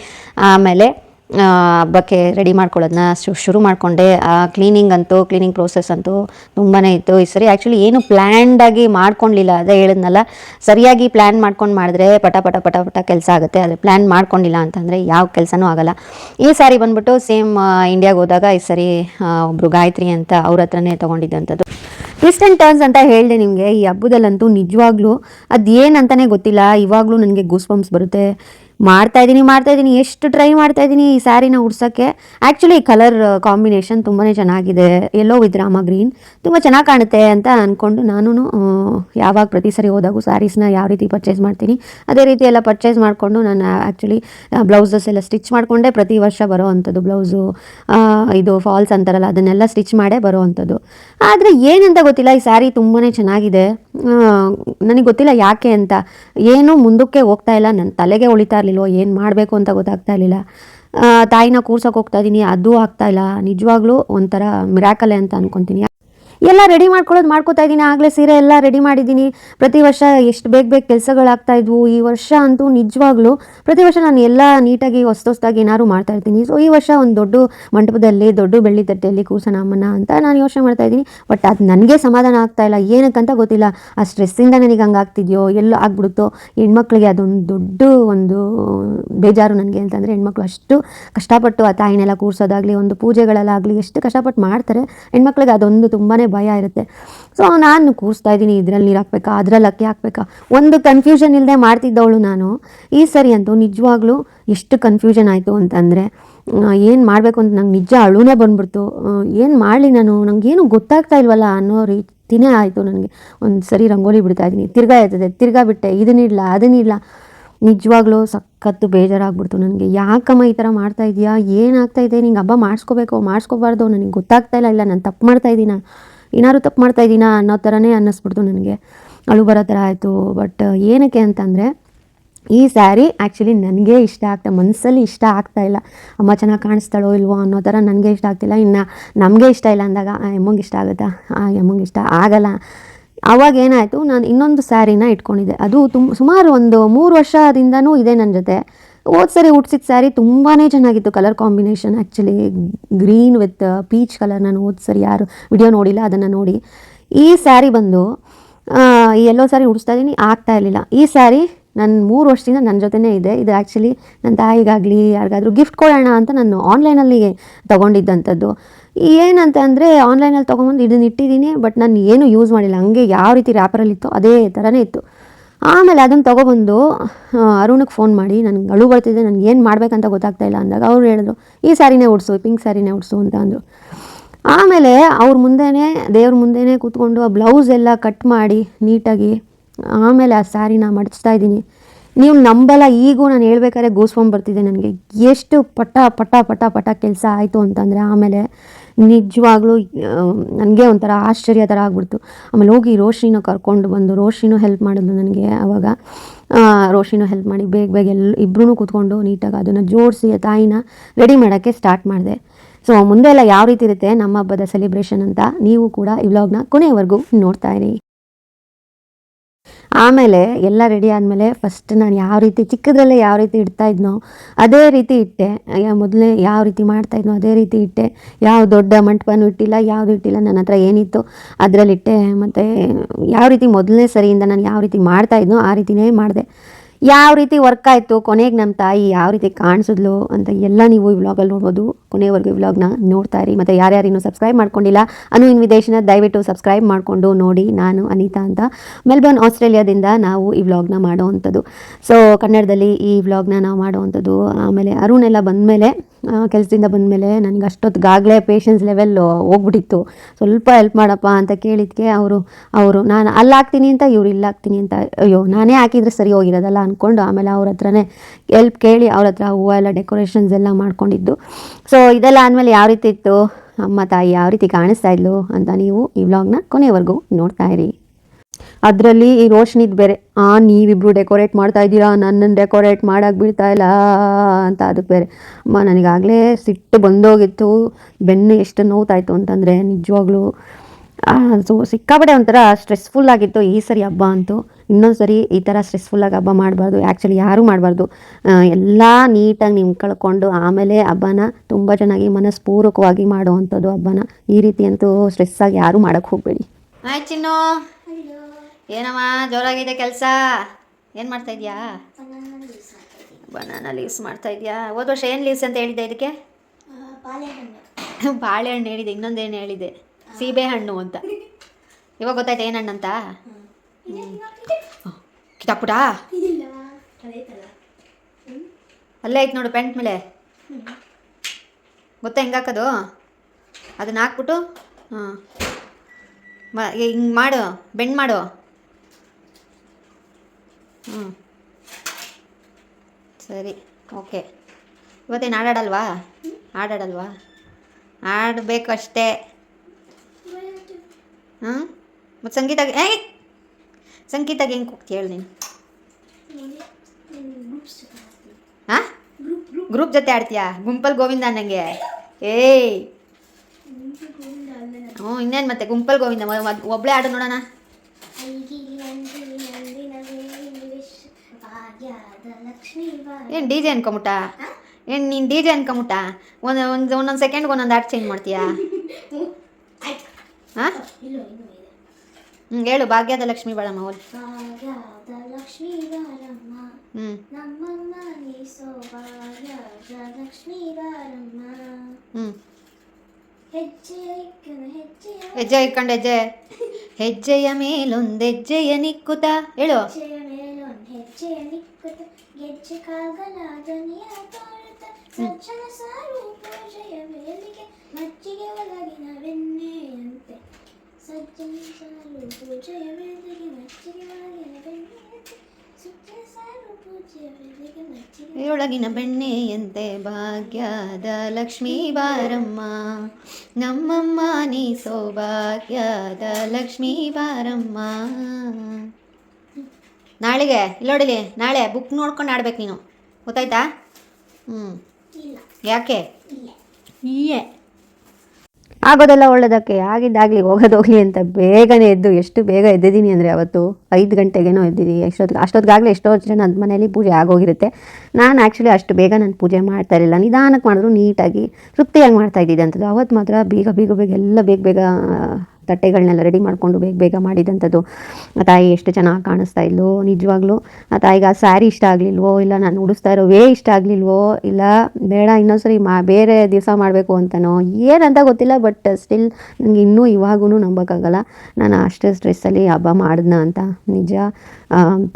ಆಮೇಲೆ ಹಬ್ಬಕ್ಕೆ ರೆಡಿ ಮಾಡ್ಕೊಳ್ಳೋದನ್ನ ಶು, ಶುರು ಮಾಡಿಕೊಂಡೆ. ಕ್ಲೀನಿಂಗ್ ಅಂತೂ ಕ್ಲೀನಿಂಗ್ ಪ್ರೋಸೆಸ್ ಅಂತೂ ತುಂಬಾ ಇತ್ತು. ಈ ಸರಿ ಆ್ಯಕ್ಚುಲಿ ಏನು ಪ್ಲ್ಯಾಂಡಾಗಿ ಮಾಡ್ಕೊಂಡಿಲ್ಲ, ಅದೇ ಹೇಳಿದ್ನಲ್ಲ. ಸರಿಯಾಗಿ ಪ್ಲ್ಯಾನ್ ಮಾಡ್ಕೊಂಡು ಮಾಡಿದ್ರೆ ಪಟ ಪಟ ಪಟ ಪಟ ಕೆಲಸ ಆಗುತ್ತೆ. ಆದರೆ ಪ್ಲ್ಯಾನ್ ಮಾಡ್ಕೊಂಡಿಲ್ಲ ಅಂತಂದರೆ ಯಾವ ಕೆಲಸನೂ ಆಗಲ್ಲ. ಈ ಸಾರಿ ಬಂದ್ಬಿಟ್ಟು ಸೇಮ್ ಇಂಡಿಯಾಗೆ ಹೋದಾಗ ಈ ಸರಿ ಒಬ್ಬರು ಗಾಯತ್ರಿ ಅಂತ ಅವ್ರ ಹತ್ರನೇ ತೊಗೊಂಡಿದ್ದಂಥದ್ದು. ಟ್ವಿಸ್ಟ್ ಆ್ಯಂಡ್ ಟರ್ನ್ಸ್ ಅಂತ ಹೇಳಿದೆ ನಿಮಗೆ. ಈ ಹಬ್ಬದಲ್ಲಂತೂ ನಿಜವಾಗ್ಲೂ ಅದು ಏನಂತಲೇ ಗೊತ್ತಿಲ್ಲ. ಇವಾಗಲೂ ನನಗೆ ಗೂಸ್ ಬಂಪ್ಸ್ ಬರುತ್ತೆ. ಮಾಡ್ತಾ ಇದ್ದೀನಿ ಮಾಡ್ತಾ ಇದ್ದೀನಿ, ಎಷ್ಟು ಟ್ರೈ ಮಾಡ್ತಾ ಇದ್ದೀನಿ ಈ ಸ್ಯಾರಿನ ಉಡ್ಸೋಕ್ಕೆ. ಆ್ಯಕ್ಚುಲಿ ಕಲರ್ ಕಾಂಬಿನೇಷನ್ ತುಂಬಾ ಚೆನ್ನಾಗಿದೆ. ಎಲ್ಲೋ ವಿತ್ ರಾಮ ಗ್ರೀನ್ ತುಂಬ ಚೆನ್ನಾಗಿ ಕಾಣುತ್ತೆ ಅಂತ ಅಂದ್ಕೊಂಡು ನಾನು ಯಾವಾಗ ಪ್ರತಿ ಸರಿ ಹೋದಾಗೂ ಸ್ಯಾರೀಸ್ನ ಯಾವ ರೀತಿ ಪರ್ಚೇಸ್ ಮಾಡ್ತೀನಿ, ಅದೇ ರೀತಿ ಎಲ್ಲ ಪರ್ಚೇಸ್ ಮಾಡಿಕೊಂಡು ನಾನು ಆ್ಯಕ್ಚುಲಿ ಬ್ಲೌಸಸ್ ಎಲ್ಲ ಸ್ಟಿಚ್ ಮಾಡಿಕೊಂಡೆ ಪ್ರತಿ ವರ್ಷ ಬರೋ ಅಂಥದ್ದು ಬ್ಲೌಸು ಇದು ಫಾಲ್ಸ್ ಅಂತಾರಲ್ಲ, ಅದನ್ನೆಲ್ಲ ಸ್ಟಿಚ್ ಮಾಡೇ ಬರೋ ಅಂಥದ್ದು ಆದರೆ ಏನಂತ ಗೊತ್ತಿಲ್ಲ, ಈ ಸ್ಯಾರಿ ತುಂಬಾ ಚೆನ್ನಾಗಿದೆ. ನನಗೆ ಗೊತ್ತಿಲ್ಲ ಯಾಕೆ ಅಂತ. ಏನು ಮುಂದಕ್ಕೆ ಹೋಗ್ತಾ ಇಲ್ಲ. ನನ್ನ ತಲೆಗೆ ಉಳಿತಾ ಇರಲಿಲ್ಲ ಏನು ಮಾಡಬೇಕು ಅಂತ ಗೊತ್ತಾಗ್ತಾ ಇರಲಿಲ್ಲ. ತಾಯಿನ ಕೂರ್ಸೋಕೆ ಹೋಗ್ತಾ ಇದ್ದೀನಿ ಅದು ಆಗ್ತಾ ಇಲ್ಲ. ನಿಜವಾಗ್ಲೂ ಒಂಥರ ಮಿರಾಕಲೆ ಅಂತ ಅನ್ಕೊತೀನಿ. ಎಲ್ಲ ರೆಡಿ ಮಾಡ್ಕೊಳ್ಳೋದು ಮಾಡ್ಕೋತಾ ಇದ್ದೀನಿ. ಆಗಲೇ ಸೀರೆ ಎಲ್ಲ ರೆಡಿ ಮಾಡಿದ್ದೀನಿ. ಪ್ರತಿ ವರ್ಷ ಎಷ್ಟು ಬೇಗ ಬೇಗ ಕೆಲಸಗಳಾಗ್ತಾ ಇದ್ವು. ಈ ವರ್ಷ ಅಂತೂ ನಿಜವಾಗ್ಲೂ ಪ್ರತಿ ವರ್ಷ ನಾನು ಎಲ್ಲ ನೀಟಾಗಿ ಹೊಸ ಹೊಸದಾಗಿ ಏನಾದ್ರು ಮಾಡ್ತಾ ಇರ್ತೀನಿ. ಸೊ ಈ ವರ್ಷ ಒಂದು ದೊಡ್ಡ ಮಂಟಪದಲ್ಲಿ, ದೊಡ್ಡ ಬೆಳ್ಳಿ ತಟ್ಟೆಯಲ್ಲಿ ಕೂರ್ಸೋಣ ಅಮ್ಮನ ಅಂತ ನಾನು ಯೋಚನೆ ಮಾಡ್ತಾ ಇದ್ದೀನಿ. ಬಟ್ ಅದು ನನಗೆ ಸಮಾಧಾನ ಆಗ್ತಾ ಇಲ್ಲ. ಏನಕ್ಕಂತ ಗೊತ್ತಿಲ್ಲ. ಆ ಸ್ಟ್ರೆಸ್ಸಿಂದ ನನಗೆ ಹಂಗೆ ಆಗ್ತಿದ್ಯೋ, ಎಲ್ಲೋ ಆಗ್ಬಿಡುತ್ತೋ, ಹೆಣ್ಮಕ್ಳಿಗೆ ಅದೊಂದು ದೊಡ್ಡ ಒಂದು ಬೇಜಾರು ನನಗೆ ಅಂತಂದರೆ ಹೆಣ್ಮಕ್ಳು ಅಷ್ಟು ಕಷ್ಟಪಟ್ಟು ಆ ತಾಯಿನೆಲ್ಲ ಕೂರಿಸೋದಾಗಲಿ, ಒಂದು ಪೂಜೆಗಳಲ್ಲಾಗಲಿ ಎಷ್ಟು ಕಷ್ಟಪಟ್ಟು ಮಾಡ್ತಾರೆ. ಹೆಣ್ಮಕ್ಳಿಗೆ ಅದೊಂದು ತುಂಬಾ ಭಯ ಇರುತ್ತೆ. ಸೊ ನಾನು ಕೂರಿಸ್ತಾ ಇದ್ದೀನಿ, ಇದರಲ್ಲಿ ನೀರು ಹಾಕ್ಬೇಕಾ, ಅದ್ರಲ್ಲಿ ಅಕ್ಕಿ ಹಾಕ್ಬೇಕಾ? ಒಂದು ಕನ್ಫ್ಯೂಷನ್ ಇಲ್ಲದೆ ಮಾಡ್ತಿದ್ದವಳು ನಾನು. ಈ ಸರಿ ಅಂತೂ ನಿಜವಾಗ್ಲೂ ಎಷ್ಟು ಕನ್ಫ್ಯೂಷನ್ ಆಯಿತು ಅಂತಂದರೆ ಏನು ಮಾಡಬೇಕು ಅಂತ ನಂಗೆ ನಿಜ ಅಳುನೇ ಬಂದ್ಬಿಡ್ತು. ಏನು ಮಾಡಲಿ ನಾನು? ನನಗೇನು ಗೊತ್ತಾಗ್ತಾ ಇಲ್ವಲ್ಲ ಅನ್ನೋ ರೀತಿನೇ ಆಯಿತು ನನಗೆ. ಒಂದು ಸರಿ ರಂಗೋಲಿ ಬಿಡ್ತಾ ಇದ್ದೀನಿ. ತಿರ್ಗಾ ಇರ್ತದೆ ತಿರ್ಗಾ ಬಿಟ್ಟೆ ಇದನ್ನಿಡ್ಲ ಅದನ್ನಿಡ್ಲ ನಿಜವಾಗ್ಲೂ ಸಖತ್ತು ಬೇಜಾರಾಗ್ಬಿಡ್ತು ನನಗೆ. ಯಾಕಮ್ಮ ಈ ಥರ ಮಾಡ್ತಾ ಇದೀಯಾ? ಏನಾಗ್ತಾ ಇದೆ? ನಿಂಗೆ ಹಬ್ಬ ಮಾಡಿಸ್ಕೋಬೇಕು, ಮಾಡಿಸ್ಕೋಬಾರ್ದು, ನನಗೆ ಗೊತ್ತಾಗ್ತಾ ಇಲ್ಲ ಇಲ್ಲ, ನಾನು ತಪ್ಪು ಮಾಡ್ತಾ ಇದ್ದೀನ? ಏನಾದ್ರು ತಪ್ಪು ಮಾಡ್ತಾ ಇದ್ದೀನಾ ಅನ್ನೋ ಥರನೇ ಅನ್ನಿಸ್ಬಿಡ್ತು ನನಗೆ. ಅಳು ಬರೋ ಥರ ಆಯಿತು. ಬಟ್ ಏನಕ್ಕೆ ಅಂತಂದರೆ, ಈ ಸ್ಯಾರಿ ಆ್ಯಕ್ಚುಲಿ ನನಗೆ ಇಷ್ಟ ಆಗ್ತಾ ಮನಸ್ಸಲ್ಲಿ ಇಷ್ಟ ಆಗ್ತಾ ಇಲ್ಲ. ಅಮ್ಮ ಚೆನ್ನಾಗಿ ಕಾಣಿಸ್ತಾಳೋ ಇಲ್ವೋ ಅನ್ನೋ ಥರ ನನಗೆ ಇಷ್ಟ ಆಗ್ತಿಲ್ಲ. ಇನ್ನು ನಮಗೆ ಇಷ್ಟ ಇಲ್ಲ ಅಂದಾಗ ಎಮ್ಮಂಗೆ ಇಷ್ಟ ಆಗುತ್ತಾ? ಆ ಎಮ್ಮಂಗೆ ಇಷ್ಟ ಆಗಲ್ಲ. ಆವಾಗ ಏನಾಯಿತು, ನಾನು ಇನ್ನೊಂದು ಸ್ಯಾರಿನ ಇಟ್ಕೊಂಡಿದ್ದೆ. ಅದು ತುಂಬ ಸುಮಾರು ಒಂದು ಮೂರು ವರ್ಷದಿಂದನೂ ಇದೆ ನನ್ನ ಜೊತೆ. ಹೋದ ಸರಿ ಉಡ್ಸಿದ ಸ್ಯಾರಿ ತುಂಬಾ ಚೆನ್ನಾಗಿತ್ತು. Colour combination actually green with peach colour ನಾನು ಹೋದ ಸರಿ ಯಾರು ವಿಡಿಯೋ ನೋಡಿಲ್ಲ, ಅದನ್ನು ನೋಡಿ. ಈ ಸ್ಯಾರಿ ಬಂದು ಈ ಎಲ್ಲೋ ಸ್ಯಾರಿ ಉಡಿಸ್ತಾ ಇದ್ದೀನಿ ಆಗ್ತಾ ಇರಲಿಲ್ಲ. ಈ ಸ್ಯಾರಿ ನನ್ನ ಮೂರು ವರ್ಷದಿಂದ ನನ್ನ ಜೊತೆನೇ ಇದೆ. ಇದು ಆ್ಯಕ್ಚುಲಿ ನನ್ನ ತಾಯಿಗಾಗಲಿ, ಯಾರಿಗಾದರೂ ಗಿಫ್ಟ್ ಕೊಡೋಣ ಅಂತ ನಾನು ಆನ್ಲೈನಲ್ಲಿ ತೊಗೊಂಡಿದ್ದಂಥದ್ದು. ಏನಂತ ಅಂದರೆ ಆನ್ಲೈನಲ್ಲಿ ತೊಗೊಂಬಂದು ಇದನ್ನ ಇಟ್ಟಿದ್ದೀನಿ ಬಟ್ ನಾನು ಏನು ಯೂಸ್ ಮಾಡಿಲ್ಲ. ಹಂಗೆ ಯಾವ ರೀತಿ ರ್ಯಾಪರಲ್ಲಿತ್ತು ಅದೇ ಥರನೇ ಇತ್ತು. ಆಮೇಲೆ ಅದನ್ನು ತೊಗೊಬಂದು ಅರುಣಿಗೆ ಫೋನ್ ಮಾಡಿ, ನನಗೆ ಅಳು ಬರ್ತಿದೆ, ನನಗೆ ಏನು ಮಾಡಬೇಕಂತ ಗೊತ್ತಾಗ್ತಾ ಇಲ್ಲ ಅಂದಾಗ ಅವ್ರು ಹೇಳಿದ್ರು, ಈ ಸ್ಯಾರಿನೇ ಉಡಿಸು ಪಿಂಕ್ ಸ್ಯಾರಿನೇ ಉಡ್ಸು ಅಂತ ಅಂದರು. ಆಮೇಲೆ ಅವ್ರ ಮುಂದೆನೇ, ದೇವ್ರ ಮುಂದೆನೇ ಕೂತ್ಕೊಂಡು ಆ ಬ್ಲೌಸ್ ಎಲ್ಲ ಕಟ್ ಮಾಡಿ, ನೀಟಾಗಿ, ಆಮೇಲೆ ಆ ಸ್ಯಾರಿನ ಮಡಚ್ತಾ ಇದ್ದೀನಿ. ನೀವು ನಂಬಲ್ಲ, ಈಗೂ ನಾನು ಹೇಳ್ಬೇಕಾದ್ರೆ ಗೋಸ್ಕೊಂಡ್ ಬರ್ತಿದೆ ನನಗೆ. ಎಷ್ಟು ಪಟ ಪಟ ಪಟ ಪಟ ಕೆಲಸ ಆಯಿತು ಅಂತಂದರೆ, ಆಮೇಲೆ ನಿಜವಾಗ್ಲೂ ನನಗೆ ಒಂಥರ ಆಶ್ಚರ್ಯ ಥರ ಆಗ್ಬಿಡ್ತು. ಆಮೇಲೆ ಹೋಗಿ ರೋಶಿನ ಕರ್ಕೊಂಡು ಬಂದು ರೋಶಿನೂ ಹೆಲ್ಪ್ ಮಾಡಿದ್ಲು ನನಗೆ ಆವಾಗ ರೋಶಿನೂ ಹೆಲ್ಪ್ ಮಾಡಿ ಬೇಗ ಬೇಗ ಎಲ್ಲ ಇಬ್ಬರೂ ಕೂತ್ಕೊಂಡು ನೀಟಾಗಿ ಅದನ್ನು ಜೋಡಿಸಿ ತಾಯಿನ ರೆಡಿ ಮಾಡೋಕ್ಕೆ ಸ್ಟಾರ್ಟ್ ಮಾಡಿದೆ. ಸೊ ಮುಂದೆ ಎಲ್ಲ ಯಾವ ರೀತಿ ಇರುತ್ತೆ ನಮ್ಮ ಹಬ್ಬದ ಸೆಲೆಬ್ರೇಷನ್ ಅಂತ ನೀವು ಕೂಡ ಈ ವ್ಲಾಗ್ನ ಕೊನೆಯವರೆಗೂ ನೋಡ್ತಾ ಇರಿ. ಆಮೇಲೆ ಎಲ್ಲ ರೆಡಿ ಆದಮೇಲೆ ಫಸ್ಟ್ ನಾನು ಯಾವ ರೀತಿ ಚಿಕ್ಕದ್ರಲ್ಲೇ ಯಾವ ರೀತಿ ಇಡ್ತಾ ಇದ್ನೋ ಅದೇ ರೀತಿ ಇಟ್ಟೆ. ಮೊದಲೇ ಯಾವ ರೀತಿ ಮಾಡ್ತಾ ಇದ್ನೋ ಅದೇ ರೀತಿ ಇಟ್ಟೆ. ಯಾವ ದೊಡ್ಡ ಮಂಟಪನೂ ಇಟ್ಟಿಲ್ಲ, ಯಾವುದು ಇಟ್ಟಿಲ್ಲ ನನ್ನ ಹತ್ರ ಏನಿತ್ತು ಅದರಲ್ಲಿಟ್ಟೆ ಮತ್ತು ಯಾವ ರೀತಿ ಮೊದಲನೇ ಸರಿಯಿಂದ ನಾನು ಯಾವ ರೀತಿ ಮಾಡ್ತಾ ಇದ್ನೋ ಆ ರೀತಿನೇ ಮಾಡಿದೆ. ಯಾವ ರೀತಿ ವರ್ಕ್ ಆಯಿತು, ಕೊನೆಗೆ ನಮ್ಮ ತಾಯಿ ಯಾವ ರೀತಿ ಕಾಣಿಸಿದ್ಲು ಅಂತ ಎಲ್ಲ ನೀವು ಈ ವ್ಲಾಗಲ್ಲಿ ನೋಡ್ಬೋದು. ಕೊನೆವರೆಗೂ ವ್ಲಾಗ್ನ ನೋಡ್ತಾ ಇರಿ. ಮತ್ತು ಯಾರ್ಯಾರು ಇನ್ನೂ ಸಬ್ಸ್ಕ್ರೈಬ್ ಮಾಡ್ಕೊಂಡಿಲ್ಲ, ಅನು ಇನ್ವಿಟೇಷನ್ ದಯವಿಟ್ಟು ಸಬ್ಸ್ಕ್ರೈಬ್ ಮಾಡಿಕೊಂಡು ನೋಡಿ ನಾನು ಅನಿತಾ ಅಂತ. ಮೆಲ್ಬರ್ನ್, ಆಸ್ಟ್ರೇಲಿಯಾದಿಂದ ನಾವು ಈ ವ್ಲಾಗ್ನ ಮಾಡೋವಂಥದ್ದು ಸೊ ಕನ್ನಡದಲ್ಲಿ ಈ ವ್ಲಾಗ್ನ ನಾವು ಮಾಡೋವಂಥದ್ದು ಆಮೇಲೆ ಅರುಣ್ ಎಲ್ಲ ಬಂದಮೇಲೆ ಕೆಲಸದಿಂದ ಬಂದಮೇಲೆ ನನಗೆ ಅಷ್ಟೊತ್ತಿಗಾಗಲೇ ಪೇಷನ್ಸ್ ಲೆವೆಲ್ಲು ಹೋಗ್ಬಿಟ್ಟಿತ್ತು. ಸ್ವಲ್ಪ ಹೆಲ್ಪ್ ಮಾಡಪ್ಪ ಅಂತ ಕೇಳಿದ್ಕೆ ಅವರು ಅವರು, ನಾನು ಅಲ್ಲಿ ಹಾಕ್ತೀನಿ ಅಂತ, ಇವ್ರು ಇಲ್ಲಿ ಹಾಕ್ತೀನಿ ಅಂತ, ಅಯ್ಯೋ, ನಾನೇ ಹಾಕಿದ್ರೆ ಸರಿ ಹೋಗಿರೋದಲ್ಲ ಅಂದ್ಕೊಂಡು ಆಮೇಲೆ ಅವ್ರ ಹತ್ರನೇ ಎಲ್ಪ್ ಕೇಳಿ ಅವ್ರ ಹತ್ರ ಹೂವು ಎಲ್ಲ ಡೆಕೋರೇಷನ್ಸ್ ಎಲ್ಲ ಮಾಡ್ಕೊಂಡಿದ್ದು. ಸೊ ಇದೆಲ್ಲ ಆದಮೇಲೆ ಯಾವ ರೀತಿ ಇತ್ತು? ಅಮ್ಮ ತಾಯಿ ಯಾವ ರೀತಿ ಕಾಣಿಸ್ತಾ ಇದ್ಲು ಅಂತ ನೀವು ಈ ವ್ಲಾಗ್ನ ಕೊನೆವರೆಗೂ ನೋಡ್ತಾ ಇರಿ. ಅದರಲ್ಲಿ ಈ ರೋಷನಿದ್ ಬೇರೆ ಆ ನೀವಿಬ್ರು ಡೆಕೋರೇಟ್ ಮಾಡ್ತಾ ಇದ್ದೀರಾ ನನ್ನನ್ನು ಡೆಕೋರೇಟ್ ಮಾಡೋಕೆ ಬಿಡ್ತಾ ಇಲ್ಲ ಅಂತ ಅದಕ್ಕೆ ಬೇರೆ. ಅಮ್ಮ ನನಗಾಗಲೇ ಸಿಟ್ಟು ಬಂದೋಗಿತ್ತು ಬೆನ್ನು ಎಷ್ಟು ನೋವ್ತಾಯಿತ್ತು ಅಂತಂದರೆ ನಿಜವಾಗ್ಲೂ. ಸೊ ಸಿಕ್ಕಾಪಟ್ಟೆ ಒಂಥರ ಸ್ಟ್ರೆಸ್ಫುಲ್ ಆಗಿತ್ತು ಈ ಸರಿ ಹಬ್ಬ ಅಂತೂ. ಇನ್ನೊಂದು ಸರಿ ಈ ಥರ ಸ್ಟ್ರೆಸ್ಫುಲ್ಲಾಗಿ ಹಬ್ಬ ಮಾಡಬಾರ್ದು ಆ್ಯಕ್ಚುಲಿ ಯಾರೂ ಮಾಡಬಾರ್ದು. ಎಲ್ಲ ನೀಟಾಗಿ ನಿಮ್ಮ ಕಳ್ಕೊಂಡು ಆಮೇಲೆ ಹಬ್ಬನ ತುಂಬ ಚೆನ್ನಾಗಿ ಮನಸ್ಪೂರ್ವಕವಾಗಿ ಮಾಡುವಂಥದ್ದು ಹಬ್ಬನ. ಈ ರೀತಿ ಅಂತೂ ಸ್ಟ್ರೆಸ್ಸಾಗಿ ಯಾರೂ ಮಾಡೋಕ್ಕೆ ಹೋಗಬೇಡಿ. ಆಯ್ತು ಚಿನ್ನು. ಏನಮ್ಮ, ಜೋರಾಗಿದೆ ಕೆಲಸ? ಏನು ಮಾಡ್ತಾ ಇದೆಯಾ? ಬನಾನಾ ಲೀವ್ಸ್ ಮಾಡ್ತಾ ಇದೆಯಾ? ಹೋದ ವರ್ಷ ಏನು ಲೀವ್ಸ್ ಅಂತ ಹೇಳಿದೆ ಇದಕ್ಕೆ? ಬಾಳೆಹಣ್ಣು ಹೇಳಿದೆ ಇನ್ನೊಂದೇನು ಹೇಳಿದೆ? ಸೀಬೆ ಹಣ್ಣು ಅಂತ. ಇವಾಗ ಗೊತ್ತಾಯ್ತು ಏನು ಹಣ್ಣು ಅಂತ? ಕಿತಾಪುಟ ಅಲ್ಲೇ ಐತೆ ನೋಡು, ಪೆಂಟ್ ಮೇಲೆ. ಗೊತ್ತಾ ಹೆಂಗೆ ಹಾಕೋದು? ಅದನ್ನ ಹಾಕ್ಬಿಟ್ಟು ಹಾಂ ಹಿಂಗೆ ಮಾಡು, ಬೆಂಡ್ ಮಾಡು. ಹ್ಞೂ ಸರಿ, ಓಕೆ. ಇವತ್ತೇನು ಆಡಾಡಲ್ವಾ ಆಡಾಡಲ್ವಾ ಆಡಬೇಕು ಅಷ್ಟೇ. ಹಾಂ ಮತ್ತು ಸಂಗೀತ ಏಯ್ ಸಂಗೀತಾಗ ಹೆಂಗೆ ಹೋಗ್ತಿ ಹೇಳಿ ನೀನು. ಹಾಂ ಗ್ರೂಪ್ ಜೊತೆ ಆಡ್ತೀಯಾ ಗುಂಪಲ್ ಗೋವಿಂದ ಅನ್ನಂಗೆ ಏಯ್! ಹ್ಞೂ ಇನ್ನೇನು ಮತ್ತೆ? ಗುಂಪಲ್ ಗೋವಿಂದ ಒಬ್ಬಳೇ ಆಡು ನೋಡೋಣ. ಏನು ಡಿ ಜೆ ಅನ್ಕೊಂಬಿಟ್ಟ? ಏನು ನೀನು ಡಿ ಜೆ ಅನ್ಕೊಂಬಿಟ್ಟ? ಒಂದು ಒಂದು ಒಂದೊಂದು ಸೆಕೆಂಡ್ಗೆ ಒಂದೊಂದು ಆಟ ಚೇಂಜ್ ಮಾಡ್ತೀಯಾ? ಹಾಂ ಹ್ಞೂ ಹೇಳು ಭಾಗ್ಯದ ಲಕ್ಷ್ಮೀ ಬಾಳಮ್ಮ ಹೋಲ್ ಹ್ಞೂ ಹ್ಞೂ ಹೆಜ್ಜೆ ಇಟ್ಕೊಂಡು ಹೆಜ್ಜೆ ಹೆಜ್ಜೆಯ ಮೇಲೊಂದು ಹೆಜ್ಜೆಯ ನಿಕ್ಕುತ್ತ ಹೇಳು. ಹೆಜ್ಜೆಯ ಮೇಲೊಂದು ಹೆಜ್ಜೆಯ ನಿಕ್ಕುತ್ತ ಗೆಜ್ಜೆ ಕಾಗಲ ದನಿಯ ತೋರುತ್ತ ಸಜ್ಜನ ಸಾರು ಪೂಜೆಯ ವೇಲಿಗೆ ಮಜ್ಜಿಗೆ ಒಳಗಿನ ಬೆಣ್ಣೆಯಂತೆ ಸಜ್ಜನ ಸಾರು ಪೂಜೆಯ ಮೇಲಿಗೆ ಮಜ್ಜಿಗೆ ಒಳಗಿನ ಬೆಣ್ಣೆಯಂತೆ ಸಜ್ಜನ ಸಾರು ಪೂಜೆಯ ವೇಲಿಗೆ ಮಜ್ಜಿಗೆ ಒಳಗಿನ ಬೆಣ್ಣೆಯಂತೆ ಭಾಗ್ಯದ ಲಕ್ಷ್ಮೀ ಬಾರಮ್ಮ. ನಮ್ಮಮ್ಮ, ನೀ ಸೌಭಾಗ್ಯದ ಲಕ್ಷ್ಮೀ ಬಾರಮ್ಮ. ನಾಳೆಗೆ ಇಲ್ಲೋಡಿಲಿ ನಾಳೆ ಬುಕ್ ನೋಡ್ಕೊಂಡು ಆಡ್ಬೇಕು ನೀನು. ಗೊತ್ತಾಯ್ತಾ? ಹ್ಞೂ ಇಲ್ಲ. ಯಾಕೆ? ಇಲ್ಲ. ಈಯೇ ಆಗೋದೆಲ್ಲ ಒಳ್ಳೇದಕ್ಕೆ ಆಗಿದ್ದಾಗಲಿ ಹೋಗೋದೋಗ್ಲಿ ಅಂತ ಬೇಗನೆ ಎದ್ದು ಎಷ್ಟು ಬೇಗ ಎದ್ದಿದ್ದೀನಿ ಅಂದರೆ ಅವತ್ತು ಐದು ಗಂಟೆಗೇನೋ ಎದ್ದಿದ್ದೀನಿ. ಎಷ್ಟೊತ್ತಿಗೆ ಅಷ್ಟೊತ್ತಿಗಾಗಲೇ ಎಷ್ಟೋ ಜನ ಮನೇಲಿ ಪೂಜೆ ಆಗೋಗಿರುತ್ತೆ. ನಾನು ಆ್ಯಕ್ಚುಲಿ ಅಷ್ಟು ಬೇಗ ನಾನು ಪೂಜೆ ಮಾಡ್ತಾ ಇರಲಿಲ್ಲ. ನಿಧಾನಕ್ಕೆ ಮಾಡಿದ್ರು ನೀಟಾಗಿ ತೃಪ್ತಿಯಾಗಿ ಮಾಡ್ತಾ ಇದ್ದಿದ್ದೆ ಅಂಥದ್ದು ಅವತ್ತು ಮಾತ್ರ ಬೇಗ ಬೇಗ ಬೇಗ ಎಲ್ಲ ಬೇಗ ಬೇಗ ತಟ್ಟೆಗಳನ್ನೆಲ್ಲ ರೆಡಿ ಮಾಡಿಕೊಂಡು ಬೇಗ ಬೇಗ ಮಾಡಿದಂಥದ್ದು, ಆ ತಾಯಿ ಎಷ್ಟು ಚೆನ್ನಾಗಿ ಕಾಣಿಸ್ತಾ ಇಲ್ವೋ, ನಿಜವಾಗ್ಲೂ ಆ ತಾಯಿಗೆ ಆ ಸ್ಯಾರಿ ಇಷ್ಟ ಆಗಲಿಲ್ವೋ, ಇಲ್ಲ ನಾನು ಉಡಿಸ್ತಾ ಇರೋ ವೇ ಇಷ್ಟ ಆಗಲಿಲ್ವೋ, ಇಲ್ಲ ಬೇಡ ಇನ್ನೊಂದ್ಸರಿ ಮಾ, ಬೇರೆ ದಿವಸ ಮಾಡಬೇಕು ಅಂತನೋ, ಏನಂತ ಗೊತ್ತಿಲ್ಲ ಬಟ್ ಸ್ಟಿಲ್ ನನಗೆ ಇನ್ನೂ ಇವಾಗೂ ನಂಬೋಕ್ಕಾಗಲ್ಲ. ನಾನು ಅಷ್ಟೇ ಸ್ಟ್ರೆಸ್ಸಲ್ಲಿ ಹಬ್ಬ ಮಾಡಿದ್ನ ಅಂತ. ನಿಜ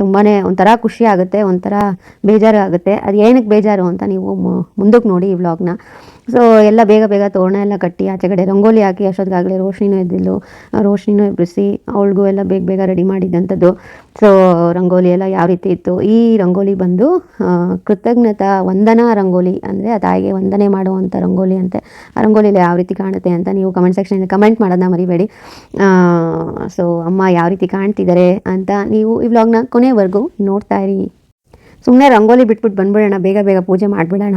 ತುಂಬಾ ಒಂಥರ ಖುಷಿ ಆಗುತ್ತೆ, ಒಂಥರ ಬೇಜಾರು ಆಗುತ್ತೆ ಅದು ಏನಕ್ಕೆ ಬೇಜಾರು ಅಂತ ನೀವು ಮುಂದಕ್ಕೆ ನೋಡಿ ಈ ವ್ಲಾಗ್ನ ಸೊ ಎಲ್ಲ ಬೇಗ ಬೇಗ ತೋರಣ, ಎಲ್ಲ ಕಟ್ಟಿ ಆಚೆ ಕಡೆ ರಂಗೋಲಿ ಹಾಕಿ ಅಷ್ಟೊತ್ತಿಗಾಗಲೇ ರೋಶ್ನಿನೂ ಎದ್ದಿಲ್ಲು ರೋಶ್ನಿನೂ ಎಬ್ಬಿಸಿ ಅವಳಿಗೂ ಎಲ್ಲ ಬೇಗ ಬೇಗ ರೆಡಿ ಮಾಡಿದ್ದಂಥದ್ದು. ಸೊ ರಂಗೋಲಿ ಎಲ್ಲ ಯಾವ ರೀತಿ ಇತ್ತು? ಈ ರಂಗೋಲಿ ಬಂದು ಕೃತಜ್ಞತಾ ವಂದನಾ ರಂಗೋಲಿ, ಅಂದರೆ ಆ ತಾಯಿಗೆ ವಂದನೆ ಮಾಡುವಂಥ ರಂಗೋಲಿ ಅಂತೆ. ಆ ರಂಗೋಲಿಯಲ್ಲಿ ಯಾವ ರೀತಿ ಕಾಣುತ್ತೆ ಅಂತ ನೀವು ಕಮೆಂಟ್ ಸೆಕ್ಷನಲ್ಲಿ ಕಮೆಂಟ್ ಮಾಡೋದನ್ನ ಮರಿಬೇಡಿ. ಸೊ ಅಮ್ಮ ಯಾವ ರೀತಿ ಕಾಣ್ತಿದ್ದಾರೆ ಅಂತ ನೀವು ಈ ವ್ಲಾಗ್ನ ಕೊನೆವರೆಗೂ ನೋಡ್ತಾ ಇರಿ. ಸುಮ್ಮನೆ ರಂಗೋಲಿ ಬಿಟ್ಬಿಟ್ಟು ಬಂದ್ಬಿಡೋಣ, ಬೇಗ ಬೇಗ ಪೂಜೆ ಮಾಡಿಬಿಡೋಣ